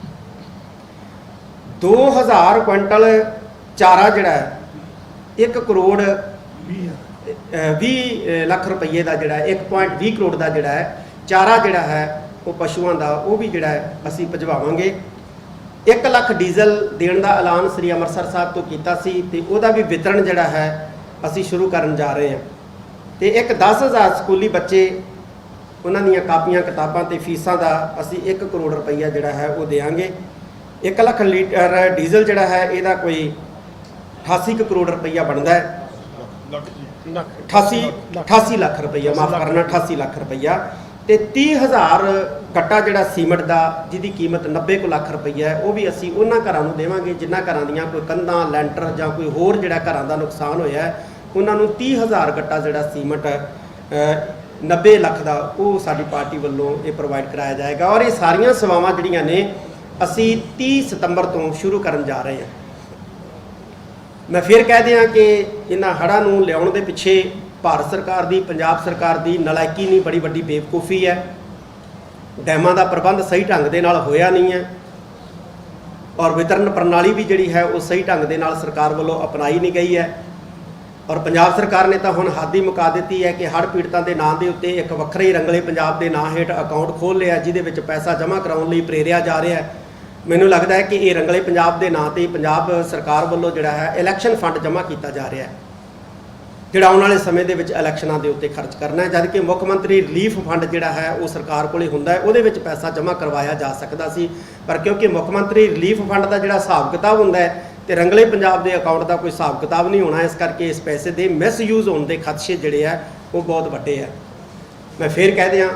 [SPEAKER 1] 2000 ਕੁਇੰਟਲ ਚਾਰਾ ਜਿਹੜਾ ਹੈ 1 ਕਰੋੜ 20 ਲੱਖ ਰੁਪਏ ਦਾ ਜਿਹੜਾ 1.20 ਕਰੋੜ ਦਾ ਜਿਹੜਾ ਹੈ ਚਾਰਾ ਜਿਹੜਾ ਹੈ ਉਹ ਪਸ਼ੂਆਂ ਦਾ ਉਹ ਵੀ ਜਿਹੜਾ ਹੈ ਅਸੀਂ ਭਜਵਾਵਾਂਗੇ। 1 ਲੱਖ ਡੀਜ਼ਲ ਦੇਣ ਦਾ ਐਲਾਨ ਸ੍ਰੀ ਅੰਮ੍ਰਿਤਸਰ ਸਾਹਿਬ ਤੋਂ ਕੀਤਾ ਸੀ ਤੇ ਉਹਦਾ ਵੀ ਵਿਤਰਨ ਜਿਹੜਾ ਹੈ ਅਸੀਂ ਸ਼ੁਰੂ ਕਰਨ ਜਾ ਰਹੇ ਹਾਂ। ਤੇ ਇੱਕ 10000 ਸਕੂਲੀ ਬੱਚੇ ਉਹਨਾਂ ਦੀਆਂ ਕਾਪੀਆਂ ਕਿਤਾਬਾਂ ਤੇ ਫੀਸਾਂ ਦਾ ਅਸੀਂ 1 ਕਰੋੜ ਰੁਪਈਆ ਜਿਹੜਾ ਹੈ ਉਹ ਦੇਵਾਂਗੇ। 1 ਲੱਖ ਲੀਟਰ ਡੀਜ਼ਲ ਜਿਹੜਾ ਹੈ ਇਹਦਾ ਕੋਈ 88 ਕੁ ਕਰੋੜ ਰੁਪਈਆ ਬਣਦਾ ਹੈ। 88 88 ਲੱਖ ਰੁਪਈਆ ਮਾਫ ਕਰਨਾ 88 ਲੱਖ ਰੁਪਈਆ। ਤੇ 30000 ਗੱਟਾ ਜਿਹੜਾ ਸੀਮਟ ਦਾ ਜਿਹਦੀ ਕੀਮਤ 90 ਕੁ ਲੱਖ ਰੁਪਈਆ ਹੈ ਉਹ ਵੀ ਅਸੀਂ ਉਹਨਾਂ ਘਰਾਂ ਨੂੰ ਦੇਵਾਂਗੇ ਜਿਨ੍ਹਾਂ ਘਰਾਂ ਦੀਆਂ ਕੋਈ ਕੰਧਾਂ ਲੈਂਟਰ ਜਾਂ ਕੋਈ ਹੋਰ ਜਿਹੜਾ ਘਰਾਂ ਦਾ ਨੁਕਸਾਨ ਹੋਇਆ ਹੈ ਉਹਨਾਂ ਨੂੰ 30000 ਗੱਟਾ ਜਿਹੜਾ ਸੀਮਟ ਅ, 90 ਲੱਖ ਦਾ ਉਹ ਸਾਡੀ ਪਾਰਟੀ ਵੱਲੋਂ ਇਹ ਪ੍ਰੋਵਾਈਡ ਕਰਾਇਆ ਜਾਏਗਾ। ਔਰ ਇਹ ਸਾਰੀਆਂ ਸੇਵਾਵਾਂ ਜਿਹੜੀਆਂ ਨੇ ਅਸੀਂ 30 ਸਤੰਬਰ ਤੋਂ ਸ਼ੁਰੂ ਕਰਨ ਜਾ ਰਹੇ ਹਾਂ। ਮੈਂ ਫਿਰ ਕਹਿ ਦਿਆਂ ਕਿ ਇਹਨਾਂ ਹੜ੍ਹਾਂ ਨੂੰ ਲਿਆਉਣ ਦੇ ਪਿੱਛੇ ਭਾਰਤ ਸਰਕਾਰ ਦੀ, ਪੰਜਾਬ ਸਰਕਾਰ ਦੀ ਨਲਾਇਕੀ ਨਹੀਂ, ਬੜੀ ਵੱਡੀ ਬੇਵਕੂਫੀ ਹੈ। ਡੈਮਾਂ ਦਾ ਪ੍ਰਬੰਧ ਸਹੀ ਢੰਗ ਦੇ ਨਾਲ ਹੋਇਆ ਨਹੀਂ ਹੈ ਔਰ ਵਿਤਰਨ ਪ੍ਰਣਾਲੀ ਵੀ ਜਿਹੜੀ ਹੈ ਉਹ ਸਹੀ ਢੰਗ ਦੇ ਨਾਲ ਸਰਕਾਰ ਵੱਲੋਂ ਅਪਣਾਈ ਨਹੀਂ ਗਈ ਹੈ। ਔਰ ਪੰਜਾਬ ਸਰਕਾਰ ਨੇ ਤਾਂ ਹੁਣ ਹੱਦ ਹੀ ਮੁਕਾ ਦਿੱਤੀ ਹੈ ਕਿ ਹੜ੍ਹ ਪੀੜਤਾਂ ਦੇ ਨਾਂ ਦੇ ਉੱਤੇ ਇੱਕ ਵੱਖਰੇ ਹੀ ਰੰਗਲੇ ਪੰਜਾਬ ਦੇ ਨਾਂ ਹੇਠ ਅਕਾਊਂਟ ਖੋਲ੍ਹ ਲਿਆ, ਜਿਹਦੇ ਵਿੱਚ ਪੈਸਾ ਜਮ੍ਹਾਂ ਕਰਾਉਣ ਲਈ ਪ੍ਰੇਰਿਆ ਜਾ ਰਿਹਾ ਹੈ। ਮੈਨੂੰ ਲੱਗਦਾ ਹੈ ਕਿ ਇਹ ਰੰਗਲੇ ਪੰਜਾਬ ਦੇ ਨਾਂ ਤੇ ਪੰਜਾਬ ਸਰਕਾਰ ਵੱਲੋਂ ਜਿਹੜਾ ਹੈ ਇਲੈਕਸ਼ਨ ਫੰਡ ਜਮ੍ਹਾਂ ਕੀਤਾ ਜਾ ਰਿਹਾ ਹੈ। ਜਿਹੜਾ ਆਉਣ ਵਾਲੇ ਸਮੇਂ ਦੇ ਵਿੱਚ ਇਲੈਕਸ਼ਨਾਂ ਦੇ ਉੱਤੇ ਖਰਚ ਕਰਨਾ ਹੈ ਜਦ ਕਿ ਮੁੱਖ ਮੰਤਰੀ ਰਿਲੀਫ ਫੰਡ ਜਿਹੜਾ ਹੈ, ਉਹ ਸਰਕਾਰ ਕੋਲੇ ਹੁੰਦਾ ਹੈ, ਉਹਦੇ ਵਿੱਚ ਪੈਸਾ ਜਮ੍ਹਾਂ ਕਰਵਾਇਆ ਜਾ ਸਕਦਾ ਸੀ। ਪਰ ਕਿਉਂਕਿ ਮੁੱਖ ਮੰਤਰੀ ਰਿਲੀਫ ਫੰਡ ਦਾ ਜਿਹੜਾ ਹਿਸਾਬ ਕਿਤਾਬ ਹੁੰਦਾ ਹੈ ਤੇ ਰੰਗਲੇ ਪੰਜਾਬ ਦੇ ਅਕਾਊਂਟ ਦਾ ਕੋਈ ਹਿਸਾਬ ਕਿਤਾਬ ਨਹੀਂ ਹੋਣਾ, ਇਸ ਕਰਕੇ ਇਸ ਪੈਸੇ ਦੇ ਮਿਸਯੂਜ਼ ਹੋਣ ਦੇ ਖਦਸ਼ੇ ਜਿਹੜੇ ਆ ਉਹ ਬਹੁਤ ਵੱਡੇ ਆ ਮੈਂ ਫੇਰ ਕਹਿ ਦਿਆਂ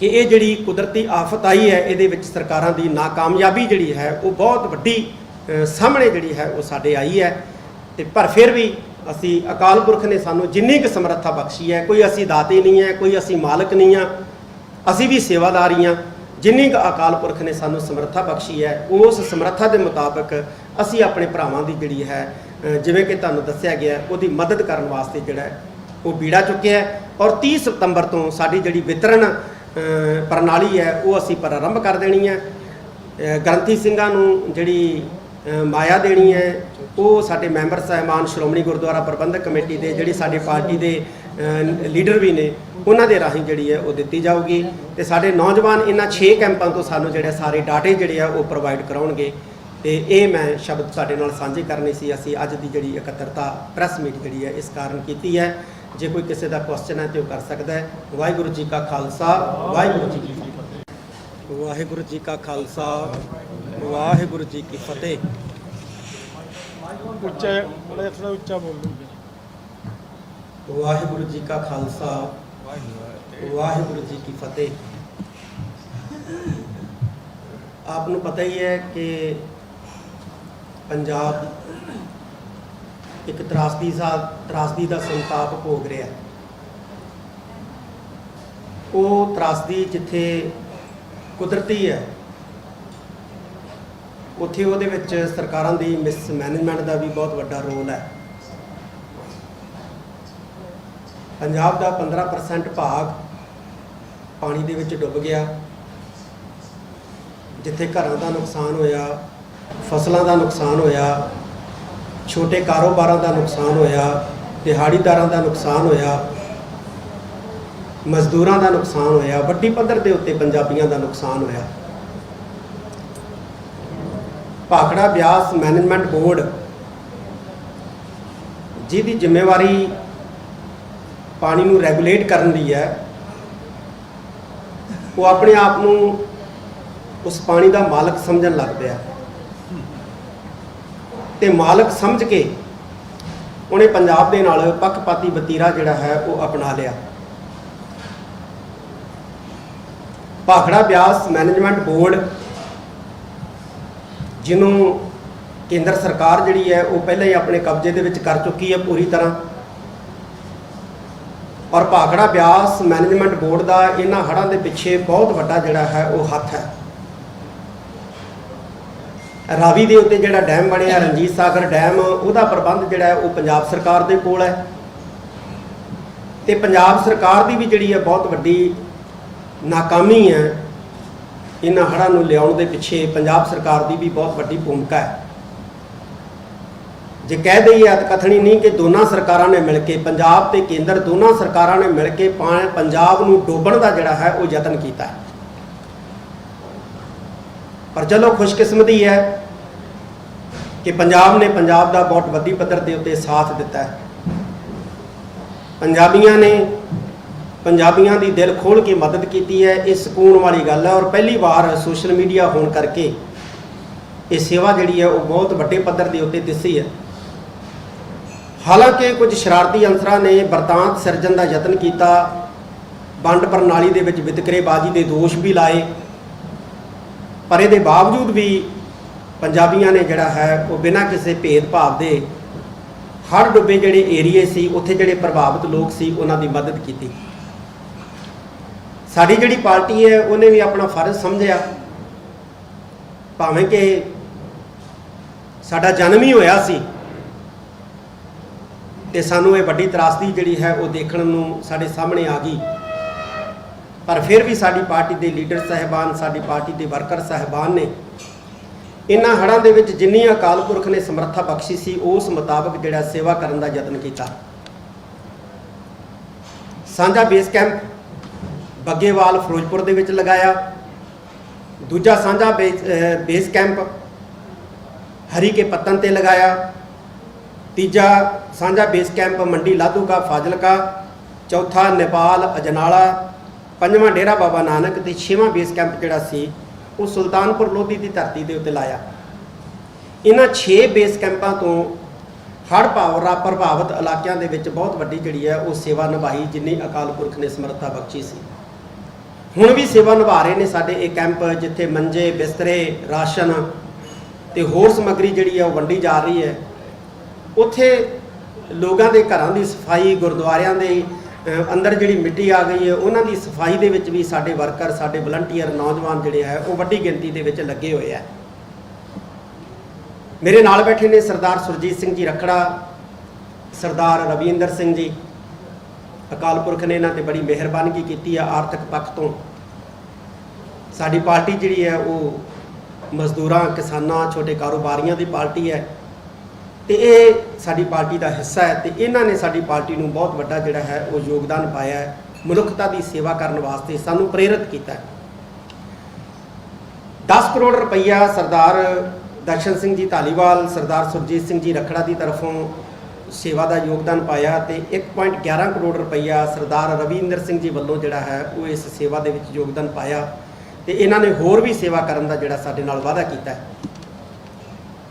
[SPEAKER 1] ਕਿ ਇਹ ਜਿਹੜੀ ਕੁਦਰਤੀ ਆਫਤ ਆਈ ਹੈ, ਇਹਦੇ ਵਿੱਚ ਸਰਕਾਰਾਂ ਦੀ ਨਾਕਾਮਯਾਬੀ ਜਿਹੜੀ ਹੈ, ਉਹ ਬਹੁਤ ਵੱਡੀ ਸਾਹਮਣੇ ਜਿਹੜੀ ਹੈ, ਉਹ ਸਾਡੇ ਆਈ ਹੈ। ਤੇ ਪਰ ਫਿਰ ਵੀ ਅਸੀਂ ਅਕਾਲ ਪੁਰਖ ਨੇ ਸਾਨੂੰ ਜਿੰਨੀ ਕੁ ਸਮਰੱਥਾ ਬਖਸ਼ੀ ਹੈ, ਕੋਈ ਅਸੀਂ ਦਾਤੇ ਨਹੀਂ ਹੈ, ਕੋਈ ਅਸੀਂ ਮਾਲਕ ਨਹੀਂ ਆ ਅਸੀਂ ਵੀ ਸੇਵਾਦਾਰੀ ਹਾਂ ਜਿੰਨੀ ਕੁ ਅਕਾਲ ਪੁਰਖ ਨੇ ਸਾਨੂੰ ਸਮਰੱਥਾ ਬਖਸ਼ੀ ਹੈ, ਉਸ ਸਮਰੱਥਾ ਦੇ ਮੁਤਾਬਕ ਅਸੀਂ ਆਪਣੇ ਭਰਾਵਾਂ ਦੀ ਜਿਹੜੀ ਹੈ ਜਿਵੇਂ ਕਿ ਤੁਹਾਨੂੰ ਦੱਸਿਆ ਗਿਆ, ਉਹਦੀ ਮਦਦ ਕਰਨ ਵਾਸਤੇ ਜਿਹੜਾ ਉਹ ਬੀੜਾ ਚੁੱਕਿਆ ਔਰ 30 ਸਤੰਬਰ ਤੋਂ ਸਾਡੀ ਜਿਹੜੀ ਵਿਤਰਨ ਪ੍ਰਣਾਲੀ ਹੈ, ਉਹ ਅਸੀਂ ਪ੍ਰਾਰੰਭ ਕਰ ਦੇਣੀ ਹੈ। ਗ੍ਰੰਥੀ ਸਿੰਘਾਂ ਨੂੰ ਜਿਹੜੀ ਮਾਇਆ ਦੇਣੀ ਹੈ, ਉਹ ਸਾਡੇ ਮੈਂਬਰ ਸਾਹਿਬਾਨ ਸ਼੍ਰੋਮਣੀ ਗੁਰਦੁਆਰਾ ਪ੍ਰਬੰਧਕ ਕਮੇਟੀ ਦੇ, ਜਿਹੜੀ ਸਾਡੀ ਪਾਰਟੀ ਦੇ ਲੀਡਰ ਵੀ ਨੇ, ਉਹਨਾਂ ਦੇ ਰਾਹੀਂ ਜਿਹੜੀ ਹੈ, ਉਹ ਦਿੱਤੀ ਜਾਊਗੀ। ਤੇ ਸਾਡੇ ਨੌਜਵਾਨ ਇਹਨਾਂ 6 ਕੈਂਪਾਂ ਤੋਂ ਸਾਨੂੰ ਜਿਹੜੇ ਸਾਰੇ ਡਾਟੇ ਜਿਹੜੇ ਆ, ਉਹ ਪ੍ਰੋਵਾਈਡ ਕਰਾਉਣਗੇ। ਤੇ ਇਹ ਮੈਂ ਸ਼ਬਦ ਤੁਹਾਡੇ ਨਾਲ ਸਾਂਝੇ ਕਰਨੇ ਸੀ। ਅਸੀਂ ਅੱਜ ਦੀ ਜਿਹੜੀ ਇਕੱਤਰਤਾ ਪ੍ਰੈਸ ਮੀਟ ਜਿਹੜੀ ਹੈ, ਇਸ ਕਾਰਨ ਕੀਤੀ ਹੈ। ਜੇ ਕੋਈ ਕਿਸੇ ਦਾ ਕੁਐਸਚਨ ਹੈ ਤੇ ਉਹ ਕਰ ਸਕਦਾ ਹੈ। ਵਾਹਿਗੁਰੂ ਜੀ ਕਾ ਖਾਲਸਾ ਵਾਹਿਗੁਰੂ ਜੀ ਕੀ ਫਤਿਹ। ਵਾਹਿਗੁਰੂ ਜੀ ਕਾ ਖਾਲਸਾ ਵਾਹਿਗੁਰੂ ਜੀ ਕੀ ਫਤਿਹ।
[SPEAKER 2] ਉੱਚਾ ਬੜਾ ਥੋੜਾ ਉੱਚਾ ਬੋਲ ਲਓ
[SPEAKER 1] ਵਾਹਿਗੁਰੂ ਜੀ ਕਾ ਖਾਲਸਾ ਵਾਹਿਗੁਰੂ ਜੀ ਕੀ ਫਤਿਹ। ਆਪ ਨੂੰ ਪਤਾ ਹੀ ਹੈ ਕਿ ਪੰਜਾਬ ਇੱਕ ਤਰਾਸਦੀ ਸਾ ਤਰਾਸਦੀ ਦਾ ਸੰਤਾਪ ਭੋਗ ਰਿਹਾ। ਉਹ ਤਰਾਸਦੀ ਜਿੱਥੇ ਕੁਦਰਤੀ ਹੈ, ਉੱਥੇ ਉਹਦੇ ਵਿੱਚ ਸਰਕਾਰਾਂ ਦੀ ਮਿਸਮੈਨੇਜਮੈਂਟ ਦਾ ਵੀ ਬਹੁਤ ਵੱਡਾ ਰੋਲ ਹੈ। ਪੰਜਾਬ ਦਾ 15% ਭਾਗ ਪਾਣੀ ਦੇ ਵਿੱਚ ਡੁੱਬ ਗਿਆ, ਜਿੱਥੇ ਘਰਾਂ ਦਾ ਨੁਕਸਾਨ ਹੋਇਆ, ਫਸਲਾਂ ਦਾ ਨੁਕਸਾਨ ਹੋਇਆ ਛੋਟੇ ਕਾਰੋਬਾਰਾਂ ਦਾ ਨੁਕਸਾਨ ਹੋਇਆ, ਦਿਹਾੜੀਦਾਰਾਂ ਦਾ ਨੁਕਸਾਨ ਹੋਇਆ, ਮਜ਼ਦੂਰਾਂ ਦਾ ਨੁਕਸਾਨ ਹੋਇਆ, ਵੱਡੀ ਪੱਧਰ ਦੇ ਉੱਤੇ ਪੰਜਾਬੀਆਂ ਦਾ ਨੁਕਸਾਨ ਹੋਇਆ। ਭਾਖੜਾ ਬਿਆਸ ਮੈਨੇਜਮੈਂਟ ਬੋਰਡ ਜਿਹਦੀ ਜ਼ਿੰਮੇਵਾਰੀ ਪਾਣੀ ਨੂੰ ਰੈਗੂਲੇਟ ਕਰਨ ਦੀ ਹੈ, ਉਹ ਆਪਣੇ ਆਪ ਨੂੰ ਉਸ ਪਾਣੀ ਦਾ ਮਾਲਕ ਸਮਝਣ ਲੱਗ ਪਿਆ। ਤੇ ਮਾਲਕ ਸਮਝ ਕੇ ਉਹਨੇ ਪੰਜਾਬ ਦੇ ਨਾਲ ਪੱਖਪਾਤੀ ਵਤੀਰਾ ਜਿਹੜਾ ਹੈ ਉਹ ਅਪਣਾ ਲਿਆ। ਭਾਖੜਾ ਬਿਆਸ ਮੈਨੇਜਮੈਂਟ ਬੋਰਡ ਜਿਹਨੂੰ ਕੇਂਦਰ ਸਰਕਾਰ ਜਿਹੜੀ ਹੈ ਉਹ ਪਹਿਲਾਂ ਹੀ ਆਪਣੇ ਕਬਜ਼ੇ ਦੇ ਵਿੱਚ ਕਰ ਚੁੱਕੀ ਹੈ ਪੂਰੀ ਤਰ੍ਹਾਂ। ਔਰ ਭਾਖੜਾ ਬਿਆਸ ਮੈਨੇਜਮੈਂਟ ਬੋਰਡ ਦਾ ਇਹਨਾਂ ਹੜ੍ਹਾਂ ਦੇ ਪਿੱਛੇ ਬਹੁਤ ਵੱਡਾ ਜਿਹੜਾ ਹੈ ਉਹ ਹੱਥ ਹੈ। ਰਾਵੀ ਦੇ ਉੱਤੇ ਜਿਹੜਾ ਡੈਮ ਬਣਿਆ, ਰਣਜੀਤ ਸਾਗਰ ਡੈਮ, ਉਹਦਾ ਪ੍ਰਬੰਧ ਜਿਹੜਾ ਹੈ ਉਹ ਪੰਜਾਬ ਸਰਕਾਰ ਦੇ ਕੋਲ ਹੈ। ਤੇ ਪੰਜਾਬ ਸਰਕਾਰ ਦੀ ਵੀ ਜਿਹੜੀ ਹੈ ਬਹੁਤ ਵੱਡੀ ਨਾਕਾਮੀ ਹੈ, ਇਹਨਾਂ ਹੜ੍ਹਾਂ ਨੂੰ ਲਿਆਉਣ ਦੇ ਪਿੱਛੇ ਪੰਜਾਬ ਸਰਕਾਰ ਦੀ ਵੀ ਬਹੁਤ ਵੱਡੀ ਭੂਮਿਕਾ ਹੈ। ਜੇ ਕਹਿ ਦਈਏ ਅਤਕਥਨੀ ਨਹੀਂ ਕਿ ਦੋਨਾਂ ਸਰਕਾਰਾਂ ਨੇ ਮਿਲ ਕੇ, ਪੰਜਾਬ ਤੇ ਕੇਂਦਰ ਦੋਨਾਂ ਸਰਕਾਰਾਂ ਨੇ ਮਿਲ ਕੇ ਪਾ- ਪੰਜਾਬ ਨੂੰ ਡੋਬਣ ਦਾ ਜਿਹੜਾ ਹੈ ਉਹ ਯਤਨ ਕੀਤਾ ਹੈ। ਪਰ ਚਲੋ ਖੁਸ਼ਕਿਸਮਤੀ ਹੈ ਕਿ ਪੰਜਾਬ ਨੇ ਪੰਜਾਬ ਦਾ ਬਹੁਤ ਵੱਡੀ ਪੱਧਰ ਦੇ ਉੱਤੇ ਸਾਥ ਦਿੱਤਾ ਹੈ। ਪੰਜਾਬੀਆਂ ਨੇ ਪੰਜਾਬੀਆਂ ਦੀ ਦਿਲ ਖੋਲ ਕੇ ਮਦਦ ਕੀਤੀ ਹੈ, ਇਹ ਸਕੂਨ ਵਾਲੀ ਗੱਲ ਹੈ ਔਰ ਪਹਿਲੀ ਵਾਰ ਸੋਸ਼ਲ ਮੀਡੀਆ ਹੋਣ ਕਰਕੇ ਇਹ ਸੇਵਾ ਜਿਹੜੀ ਹੈ ਉਹ ਬਹੁਤ ਵੱਡੇ ਪੱਧਰ ਦੇ ਉੱਤੇ ਦਿੱਸੀ ਹੈ। ਹਾਲਾਂਕਿ ਕੁਝ ਸ਼ਰਾਰਤੀ ਅੰਸਰਾਂ ਨੇ ਵਰਤਾਂਤ ਸਿਰਜਣ ਦਾ ਯਤਨ ਕੀਤਾ, ਵੰਡ ਪ੍ਰਣਾਲੀ ਦੇ ਵਿੱਚ ਵਿਤਕਰੇਬਾਜ਼ੀ ਦੇ ਦੋਸ਼ ਵੀ ਲਾਏ ਪਰ ਇਹਦੇ ਬਾਵਜੂਦ ਵੀ ਪੰਜਾਬੀਆਂ ਨੇ ਜਿਹੜਾ ਹੈ, ਉਹ ਬਿਨਾਂ ਕਿਸੇ ਭੇਦਭਾਵ ਦੇ ਹਰ ਡੁੱਬੇ ਜਿਹੜੇ ਏਰੀਏ ਸੀ, ਉੱਥੇ ਜਿਹੜੇ ਪ੍ਰਭਾਵਿਤ ਲੋਕ ਸੀ, ਉਹਨਾਂ ਦੀ ਮਦਦ ਕੀਤੀ। ਸਾਡੀ ਜਿਹੜੀ ਪਾਰਟੀ ਹੈ, ਉਹਨੇ ਵੀ ਆਪਣਾ ਫਰਜ਼ ਸਮਝਿਆ। ਭਾਵੇਂ ਕਿ ਸਾਡਾ ਜਨਮ ਹੀ ਹੋਇਆ ਸੀ ਤੇ ਸਾਨੂੰ ਇਹ ਵੱਡੀ ਤਰਾਸਦੀ ਜਿਹੜੀ ਹੈ, ਉਹ ਦੇਖਣ ਨੂੰ ਸਾਡੇ ਸਾਹਮਣੇ ਆ ਗਈ। ਪਰ ਫਿਰ ਵੀ ਸਾਡੀ ਪਾਰਟੀ ਦੇ ਲੀਡਰ ਸਾਹਿਬਾਨ, ਸਾਡੀ ਪਾਰਟੀ ਦੇ ਵਰਕਰ ਸਾਹਿਬਾਨ ਨੇ ਇਹਨਾਂ ਹੜ੍ਹਾਂ ਦੇ ਵਿੱਚ ਜਿੰਨੀ ਅਕਾਲ ਪੁਰਖ ਨੇ ਸਮਰੱਥਾ ਬਖਸ਼ੀ ਸੀ, ਉਸ ਮੁਤਾਬਕ ਜਿਹੜਾ ਸੇਵਾ ਕਰਨ ਦਾ ਯਤਨ ਕੀਤਾ। ਸਾਂਝਾ ਬੇਸ ਕੈਂਪ ਬੱਗੇਵਾਲ ਫਿਰੋਜ਼ਪੁਰ ਦੇ ਵਿੱਚ ਲਗਾਇਆ। ਦੂਜਾ ਸਾਂਝਾ base base camp Harike Pattan ਤੇ ਲਗਾਇਆ। ਤੀਜਾ ਸਾਂਝਾ ਬੇਸ ਕੈਂਪ ਮੰਡੀ ਲਾਧੂਕਾ ਫਾਜ਼ਿਲਕਾ। ਚੌਥਾ ਨੇਪਾਲ, ਅਜਨਾਲਾ। ਪੰਜਵਾਂ ਡੇਰਾ ਬਾਬਾ ਨਾਨਕ ਤੇ ਛੇਵਾਂ ਬੇਸ ਕੈਂਪ ਜਿਹੜਾ ਸੀ, ਉਹ ਸੁਲਤਾਨਪੁਰ ਲੋਧੀ ਦੀ ਧਰਤੀ ਦੇ ਉੱਤੇ ਲਾਇਆ। ਇਹਨਾਂ 6 ਬੇਸ ਕੈਂਪਾਂ ਤੋਂ ਹੜ੍ਹ ਪਾਵਰਾ ਪ੍ਰਭਾਵਿਤ ਇਲਾਕਿਆਂ ਦੇ ਵਿੱਚ ਬਹੁਤ ਵੱਡੀ ਜਿਹੜੀ ਹੈ, ਉਹ ਸੇਵਾ ਨਿਭਾਈ ਜਿੰਨੀ ਅਕਾਲ ਪੁਰਖ ਨੇ ਸਮਰੱਥਾ ਬਖਸ਼ੀ ਸੀ। ਹੁਣ ਵੀ ਸੇਵਾ ਨਿਭਾ ਰਹੇ ਨੇ ਸਾਡੇ ਇਹ ਕੈਂਪ, ਜਿੱਥੇ ਮੰਜੇ, ਬਿਸਤਰੇ, ਰਾਸ਼ਨ ਤੇ ਹੋਰ ਸਮੱਗਰੀ ਜਿਹੜੀ ਹੈ, ਉਹ ਵੰਡੀ ਜਾ ਰਹੀ ਹੈ। ਉੱਥੇ ਲੋਕਾਂ ਦੇ ਘਰਾਂ ਦੀ ਸਫ਼ਾਈ, ਗੁਰਦੁਆਰਿਆਂ ਦੇ ਅੰਦਰ ਜਿਹੜੀ ਮਿੱਟੀ ਆ ਗਈ ਹੈ, ਉਹਨਾਂ ਦੀ ਸਫ਼ਾਈ ਦੇ ਵਿੱਚ ਵੀ ਸਾਡੇ ਵਰਕਰ, ਸਾਡੇ ਵਲੰਟੀਅਰ ਨੌਜਵਾਨ ਜਿਹੜੇ ਹੈ, ਉਹ ਵੱਡੀ ਗਿਣਤੀ ਦੇ ਵਿੱਚ ਲੱਗੇ ਹੋਏ ਆ ਮੇਰੇ ਨਾਲ ਬੈਠੇ ਨੇ ਸਰਦਾਰ ਸੁਰਜੀਤ ਸਿੰਘ ਜੀ ਰਖੜਾ, ਸਰਦਾਰ ਰਵਿੰਦਰ ਸਿੰਘ ਜੀ। ਅਕਾਲ ਪੁਰਖ ਨੇ ਇਹਨਾਂ ਤੇ ਬੜੀ ਮਿਹਰਬਾਨੀ ਕੀਤੀ ਆ ਆਰਥਿਕ ਪੱਖ ਤੋਂ। ਸਾਡੀ ਪਾਰਟੀ ਜਿਹੜੀ ਹੈ, ਉਹ ਮਜ਼ਦੂਰਾਂ, ਕਿਸਾਨਾਂ, ਛੋਟੇ ਕਾਰੋਬਾਰੀਆਂ ਦੀ ਪਾਰਟੀ ਹੈ। ਤੇ ਇਹ ਸਾਡੀ ਪਾਰਟੀ ਦਾ ਹਿੱਸਾ ਹੈ ਤੇ ਇਹਨਾਂ ਨੇ ਸਾਡੀ ਪਾਰਟੀ ਨੂੰ ਬਹੁਤ ਵੱਡਾ ਜਿਹੜਾ ਹੈ ਉਹ ਯੋਗਦਾਨ ਪਾਇਆ ਹੈ, ਮਨੁੱਖਤਾ ਦੀ ਸੇਵਾ ਕਰਨ ਵਾਸਤੇ ਸਾਨੂੰ ਪ੍ਰੇਰਿਤ ਕੀਤਾ ਹੈ। 10 ਕਰੋੜ ਰੁਪਈਆ ਸਰਦਾਰ ਦਰਸ਼ਨ ਸਿੰਘ ਜੀ ਧਾਲੀਵਾਲ, ਸਰਦਾਰ ਸੁਰਜੀਤ ਸਿੰਘ ਜੀ ਰਖੜਾ ਦੀ ਤਰਫੋਂ ਸੇਵਾ ਦਾ ਯੋਗਦਾਨ ਪਾਇਆ ਤੇ 1.11 ਕਰੋੜ ਰੁਪਈਆ ਸਰਦਾਰ ਰਵਿੰਦਰ ਸਿੰਘ ਜੀ ਵੱਲੋਂ ਜਿਹੜਾ ਹੈ ਉਹ ਇਸ ਸੇਵਾ ਦੇ ਵਿੱਚ ਯੋਗਦਾਨ ਪਾਇਆ ਤੇ ਇਹਨਾਂ ਨੇ ਹੋਰ ਵੀ ਸੇਵਾ ਕਰਨ ਦਾ ਜਿਹੜਾ ਸਾਡੇ ਨਾਲ ਵਾਅਦਾ ਕੀਤਾ ਹੈ।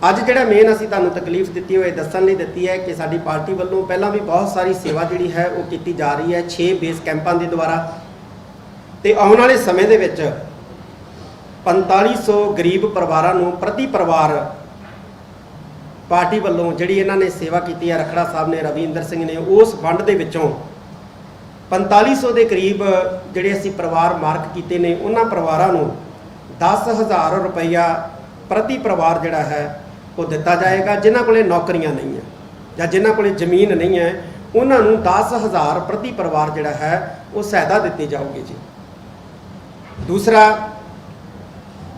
[SPEAKER 1] ਅੱਜ ਜਿਹੜਾ ਮੇਨ ਅਸੀਂ ਤੁਹਾਨੂੰ ਤਕਲੀਫ ਦਿੱਤੀ ਹੋਏ, ਦੱਸਣ ਲਈ ਦਿੱਤੀ ਹੈ ਕਿ ਸਾਡੀ ਪਾਰਟੀ ਵੱਲੋਂ ਪਹਿਲਾਂ ਵੀ ਬਹੁਤ ਸਾਰੀ ਸੇਵਾ ਜਿਹੜੀ ਹੈ ਉਹ ਕੀਤੀ ਜਾ ਰਹੀ ਹੈ 6 ਬੇਸ ਕੈਂਪਾਂ ਦੇ ਦੁਆਰਾ। ਤੇ ਆਉਣ ਵਾਲੇ ਸਮੇਂ ਦੇ ਵਿੱਚ 4500 ਗਰੀਬ ਪਰਿਵਾਰਾਂ ਨੂੰ ਪ੍ਰਤੀ ਪਰਿਵਾਰ ਪਾਰਟੀ ਵੱਲੋਂ ਜਿਹੜੀ ਇਹਨਾਂ ਨੇ ਸੇਵਾ ਕੀਤੀ ਹੈ, ਰਖੜਾ ਸਾਹਿਬ ਨੇ, ਰਵਿੰਦਰ ਸਿੰਘ ਨੇ, ਉਸ ਫੰਡ ਦੇ ਵਿੱਚੋਂ 4500 ਦੇ ਕਰੀਬ ਜਿਹੜੇ ਅਸੀਂ ਪਰਿਵਾਰ ਮਾਰਕ ਕੀਤੇ ਨੇ, ਉਹਨਾਂ ਪਰਿਵਾਰਾਂ ਨੂੰ 10000 ਰੁਪਈਆ ਪ੍ਰਤੀ ਪਰਿਵਾਰ ਜਿਹੜਾ ਹੈ ਉਹ ਦਿੱਤਾ ਜਾਏਗਾ, ਜਿਨ੍ਹਾਂ ਕੋਲੇ ਨੌਕਰੀਆਂ ਨਹੀਂ ਹੈ ਜਾਂ ਜਿਨ੍ਹਾਂ ਕੋਲੇ ਜ਼ਮੀਨ ਨਹੀਂ ਹੈ, ਉਹਨਾਂ ਨੂੰ 10000 ਪ੍ਰਤੀ ਪਰਿਵਾਰ ਜਿਹੜਾ ਹੈ, ਉਹ ਸਹਾਇਤਾ ਦਿੱਤੀ ਜਾਊਗੀ ਜੀ। ਦੂਸਰਾ,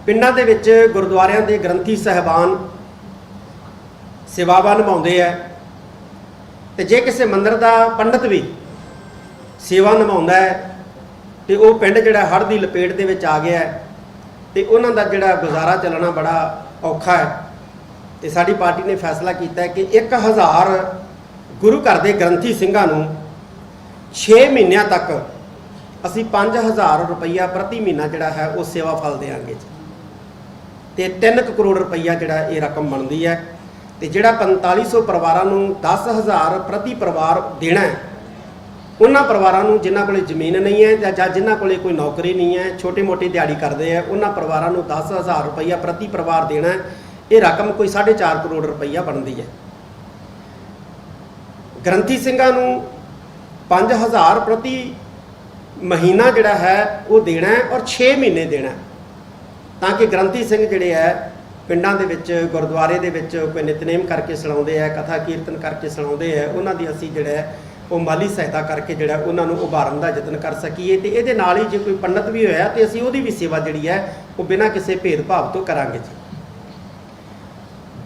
[SPEAKER 1] ਪਿੰਡਾਂ ਦੇ ਵਿੱਚ ਗੁਰਦੁਆਰਿਆਂ ਦੇ ਗ੍ਰੰਥੀ ਸਹਿਬਾਨ ਸੇਵਾਵਾਂ ਨਿਭਾਉਂਦੇ ਆ ਤੇ ਜੇ ਕਿਸੇ ਮੰਦਰ ਦਾ ਪੰਡਤ ਵੀ ਸੇਵਾ ਨਿਭਾਉਂਦਾ ਹੈ ਤੇ ਉਹ ਪਿੰਡ ਜਿਹੜਾ ਹੜ੍ਹ ਦੀ ਲਪੇਟ ਦੇ ਵਿੱਚ ਆ ਗਿਆ ਹੈ ਤੇ ਉਹਨਾਂ ਦਾ ਜਿਹੜਾ ਗੁਜ਼ਾਰਾ ਚੱਲਣਾ ਬੜਾ ਔਖਾ ਹੈ। ਤੇ ਸਾਡੀ ਪਾਰਟੀ ਨੇ ਫੈਸਲਾ ਕੀਤਾ ਹੈ ਕਿ 1000 ਗੁਰੂ ਘਰ ਦੇ ਗ੍ਰੰਥੀ ਸਿੰਘਾਂ ਨੂੰ 6 ਮਹੀਨਿਆਂ ਤੱਕ ਅਸੀਂ 5000 ਰੁਪਈਆ ਪ੍ਰਤੀ ਮਹੀਨਾ ਜਿਹੜਾ ਹੈ ਉਹ ਸੇਵਾ ਫਲ ਦੇਵਾਂਗੇ ਜੀ। ਤੇ 3 ਕਰੋੜ ਰੁਪਈਆ ਜਿਹੜਾ ਇਹ ਰਕਮ ਬਣਦੀ ਹੈ ਤੇ ਜਿਹੜਾ 4500 ਪਰਿਵਾਰਾਂ ਨੂੰ 10000 ਪ੍ਰਤੀ ਪਰਿਵਾਰ ਦੇਣਾ ਹੈ, ਉਹਨਾਂ ਪਰਿਵਾਰਾਂ ਨੂੰ ਜਿਨ੍ਹਾਂ ਕੋਲੇ ਜ਼ਮੀਨ ਨਹੀਂ ਹੈ ਜਾਂ ਜਿਨ੍ਹਾਂ ਕੋਲੇ ਕੋਈ ਨੌਕਰੀ ਨਹੀਂ ਹੈ, ਛੋਟੀ-ਮੋਟੀ ਦਿਹਾੜੀ ਕਰਦੇ ਆ ਉਹਨਾਂ ਪਰਿਵਾਰਾਂ ਨੂੰ 10000 ਰੁਪਈਆ ਪ੍ਰਤੀ ਪਰਿਵਾਰ ਦੇਣਾ ਹੈ। ਇਹ ਰਕਮ ਕੋਈ 4.5 ਕਰੋੜ ਰੁਪਈਆ ਬਣਦੀ ਹੈ। ਗ੍ਰੰਥੀ ਸਿੰਘਾਂ ਨੂੰ 5000 ਪ੍ਰਤੀ ਮਹੀਨਾ ਜਿਹੜਾ ਹੈ, ਉਹ ਦੇਣਾ ਹੈ ਔਰ 6 ਮਹੀਨੇ ਦੇਣਾ ਤਾਂ ਕਿ ਗ੍ਰੰਥੀ ਸਿੰਘ ਜਿਹੜੇ ਹੈ, ਪਿੰਡਾਂ ਦੇ ਵਿੱਚ, ਗੁਰਦੁਆਰੇ ਦੇ ਵਿੱਚ ਕੋਈ ਨਿਤਨੇਮ ਕਰਕੇ ਸੁਣਾਉਂਦੇ ਆ ਕਥਾ ਕੀਰਤਨ ਕਰਕੇ ਸੁਣਾਉਂਦੇ ਆ ਉਹਨਾਂ ਦੀ ਅਸੀਂ ਜਿਹੜਾ ਉਹ ਮਾਲੀ ਸਹਾਇਤਾ ਕਰਕੇ ਜਿਹੜਾ ਉਹਨਾਂ ਨੂੰ ਉਭਾਰਨ ਦਾ ਯਤਨ ਕਰ ਸਕੀਏ ਤੇ ਇਹਦੇ ਨਾਲ ਹੀ ਜੇ ਕੋਈ ਪੰਡਤ ਵੀ ਹੋਇਆ ਤੇ ਅਸੀਂ ਉਹਦੀ ਵੀ ਸੇਵਾ ਜਿਹੜੀ ਹੈ, ਉਹ ਬਿਨਾਂ ਕਿਸੇ ਭੇਦਭਾਵ ਤੋਂ ਕਰਾਂਗੇ ਜੀ।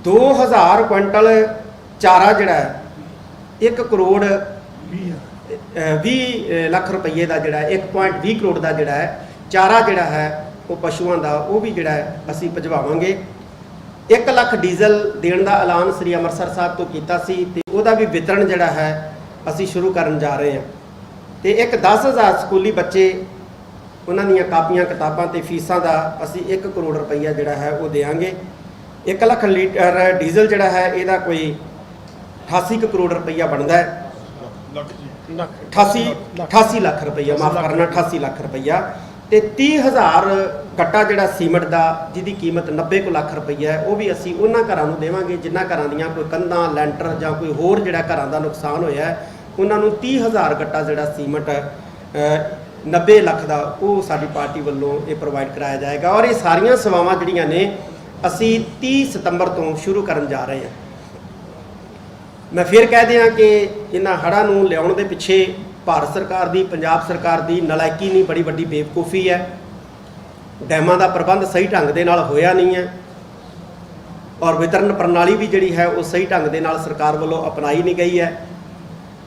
[SPEAKER 1] 2000 ਕੁਇੰਟਲ ਚਾਰਾ ਜਿਹੜਾ ਹੈ 1 ਕਰੋੜ 20 ਲੱਖ ਰੁਪਏ ਦਾ ਜਿਹੜਾ ਹੈ 1.20 ਕਰੋੜ ਦਾ ਜਿਹੜਾ ਹੈ ਚਾਰਾ ਜਿਹੜਾ ਹੈ ਉਹ ਪਸ਼ੂਆਂ ਦਾ ਉਹ ਵੀ ਜਿਹੜਾ ਹੈ ਅਸੀਂ ਭਜਵਾਵਾਂਗੇ। 1 ਲੱਖ ਡੀਜ਼ਲ ਦੇਣ ਦਾ ਐਲਾਨ ਸ੍ਰੀ ਅੰਮ੍ਰਿਤਸਰ ਸਾਹਿਬ ਤੋਂ ਕੀਤਾ ਸੀ ਤੇ ਉਹਦਾ ਵੀ ਵਿਤਰਨ ਜਿਹੜਾ ਹੈ ਅਸੀਂ ਸ਼ੁਰੂ ਕਰਨ ਜਾ ਰਹੇ ਹਾਂ। ਤੇ ਇੱਕ 10000 ਸਕੂਲੀ ਬੱਚੇ ਉਹਨਾਂ ਦੀਆਂ ਕਾਪੀਆਂ ਕਿਤਾਬਾਂ ਤੇ ਫੀਸਾਂ ਦਾ ਅਸੀਂ 1 ਕਰੋੜ ਰੁਪਈਆ ਜਿਹੜਾ ਹੈ ਉਹ ਦੇਵਾਂਗੇ। 1 ਲੱਖ ਲੀਟਰ ਡੀਜ਼ਲ ਜਿਹੜਾ ਹੈ ਇਹਦਾ ਕੋਈ 88 ਕੁ ਕਰੋੜ ਰੁਪਈਆ ਬਣਦਾ ਹੈ।
[SPEAKER 2] ਲੱਖ
[SPEAKER 1] 88 88 ਲੱਖ। ਰੁਪਈਆ ਮਾਫ ਕਰਨਾ 88 ਲੱਖ ਰੁਪਈਆ। ਤੇ 30000 ਗੱਟਾ ਜਿਹੜਾ ਸੀਮਟ ਦਾ ਜਿਹਦੀ ਕੀਮਤ 90 ਕੁ ਲੱਖ ਰੁਪਈਆ ਹੈ ਉਹ ਵੀ ਅਸੀਂ ਉਹਨਾਂ ਘਰਾਂ ਨੂੰ ਦੇਵਾਂਗੇ ਜਿਨ੍ਹਾਂ ਘਰਾਂ ਦੀਆਂ ਕੋਈ ਕੰਧਾਂ ਲੈਂਟਰ ਜਾਂ ਕੋਈ ਹੋਰ ਜਿਹੜਾ ਘਰਾਂ ਦਾ ਨੁਕਸਾਨ ਹੋਇਆ ਹੈ ਉਹਨਾਂ ਨੂੰ 30000 ਗੱਟਾ ਜਿਹੜਾ ਸੀਮਟ ਅ, 90 ਲੱਖ ਦਾ ਉਹ ਸਾਡੀ ਪਾਰਟੀ ਵੱਲੋਂ ਇਹ ਪ੍ਰੋਵਾਈਡ ਕਰਾਇਆ ਜਾਏਗਾ। ਔਰ ਇਹ ਸਾਰੀਆਂ ਸੇਵਾਵਾਂ ਜਿਹੜੀਆਂ ਨੇ ਅਸੀਂ 30 ਸਤੰਬਰ ਤੋਂ ਸ਼ੁਰੂ ਕਰਨ ਜਾ ਰਹੇ ਹਾਂ। ਮੈਂ ਫਿਰ ਕਹਿ ਦਿਆਂ ਕਿ ਇਹਨਾਂ ਹੜ੍ਹਾਂ ਨੂੰ ਲਿਆਉਣ ਦੇ ਪਿੱਛੇ ਭਾਰਤ ਸਰਕਾਰ ਦੀ, ਪੰਜਾਬ ਸਰਕਾਰ ਦੀ ਨਲਾਇਕੀ ਨਹੀਂ ਬੜੀ ਵੱਡੀ ਬੇਵਕੂਫੀ ਹੈ। ਡੈਮਾਂ ਦਾ ਪ੍ਰਬੰਧ ਸਹੀ ਢੰਗ ਦੇ ਨਾਲ ਹੋਇਆ ਨਹੀਂ ਹੈ ਔਰ ਵਿਤਰਨ ਪ੍ਰਣਾਲੀ ਵੀ ਜਿਹੜੀ ਹੈ ਉਹ ਸਹੀ ਢੰਗ ਦੇ ਨਾਲ ਸਰਕਾਰ ਵੱਲੋਂ ਅਪਣਾਈ ਨਹੀਂ ਗਈ ਹੈ।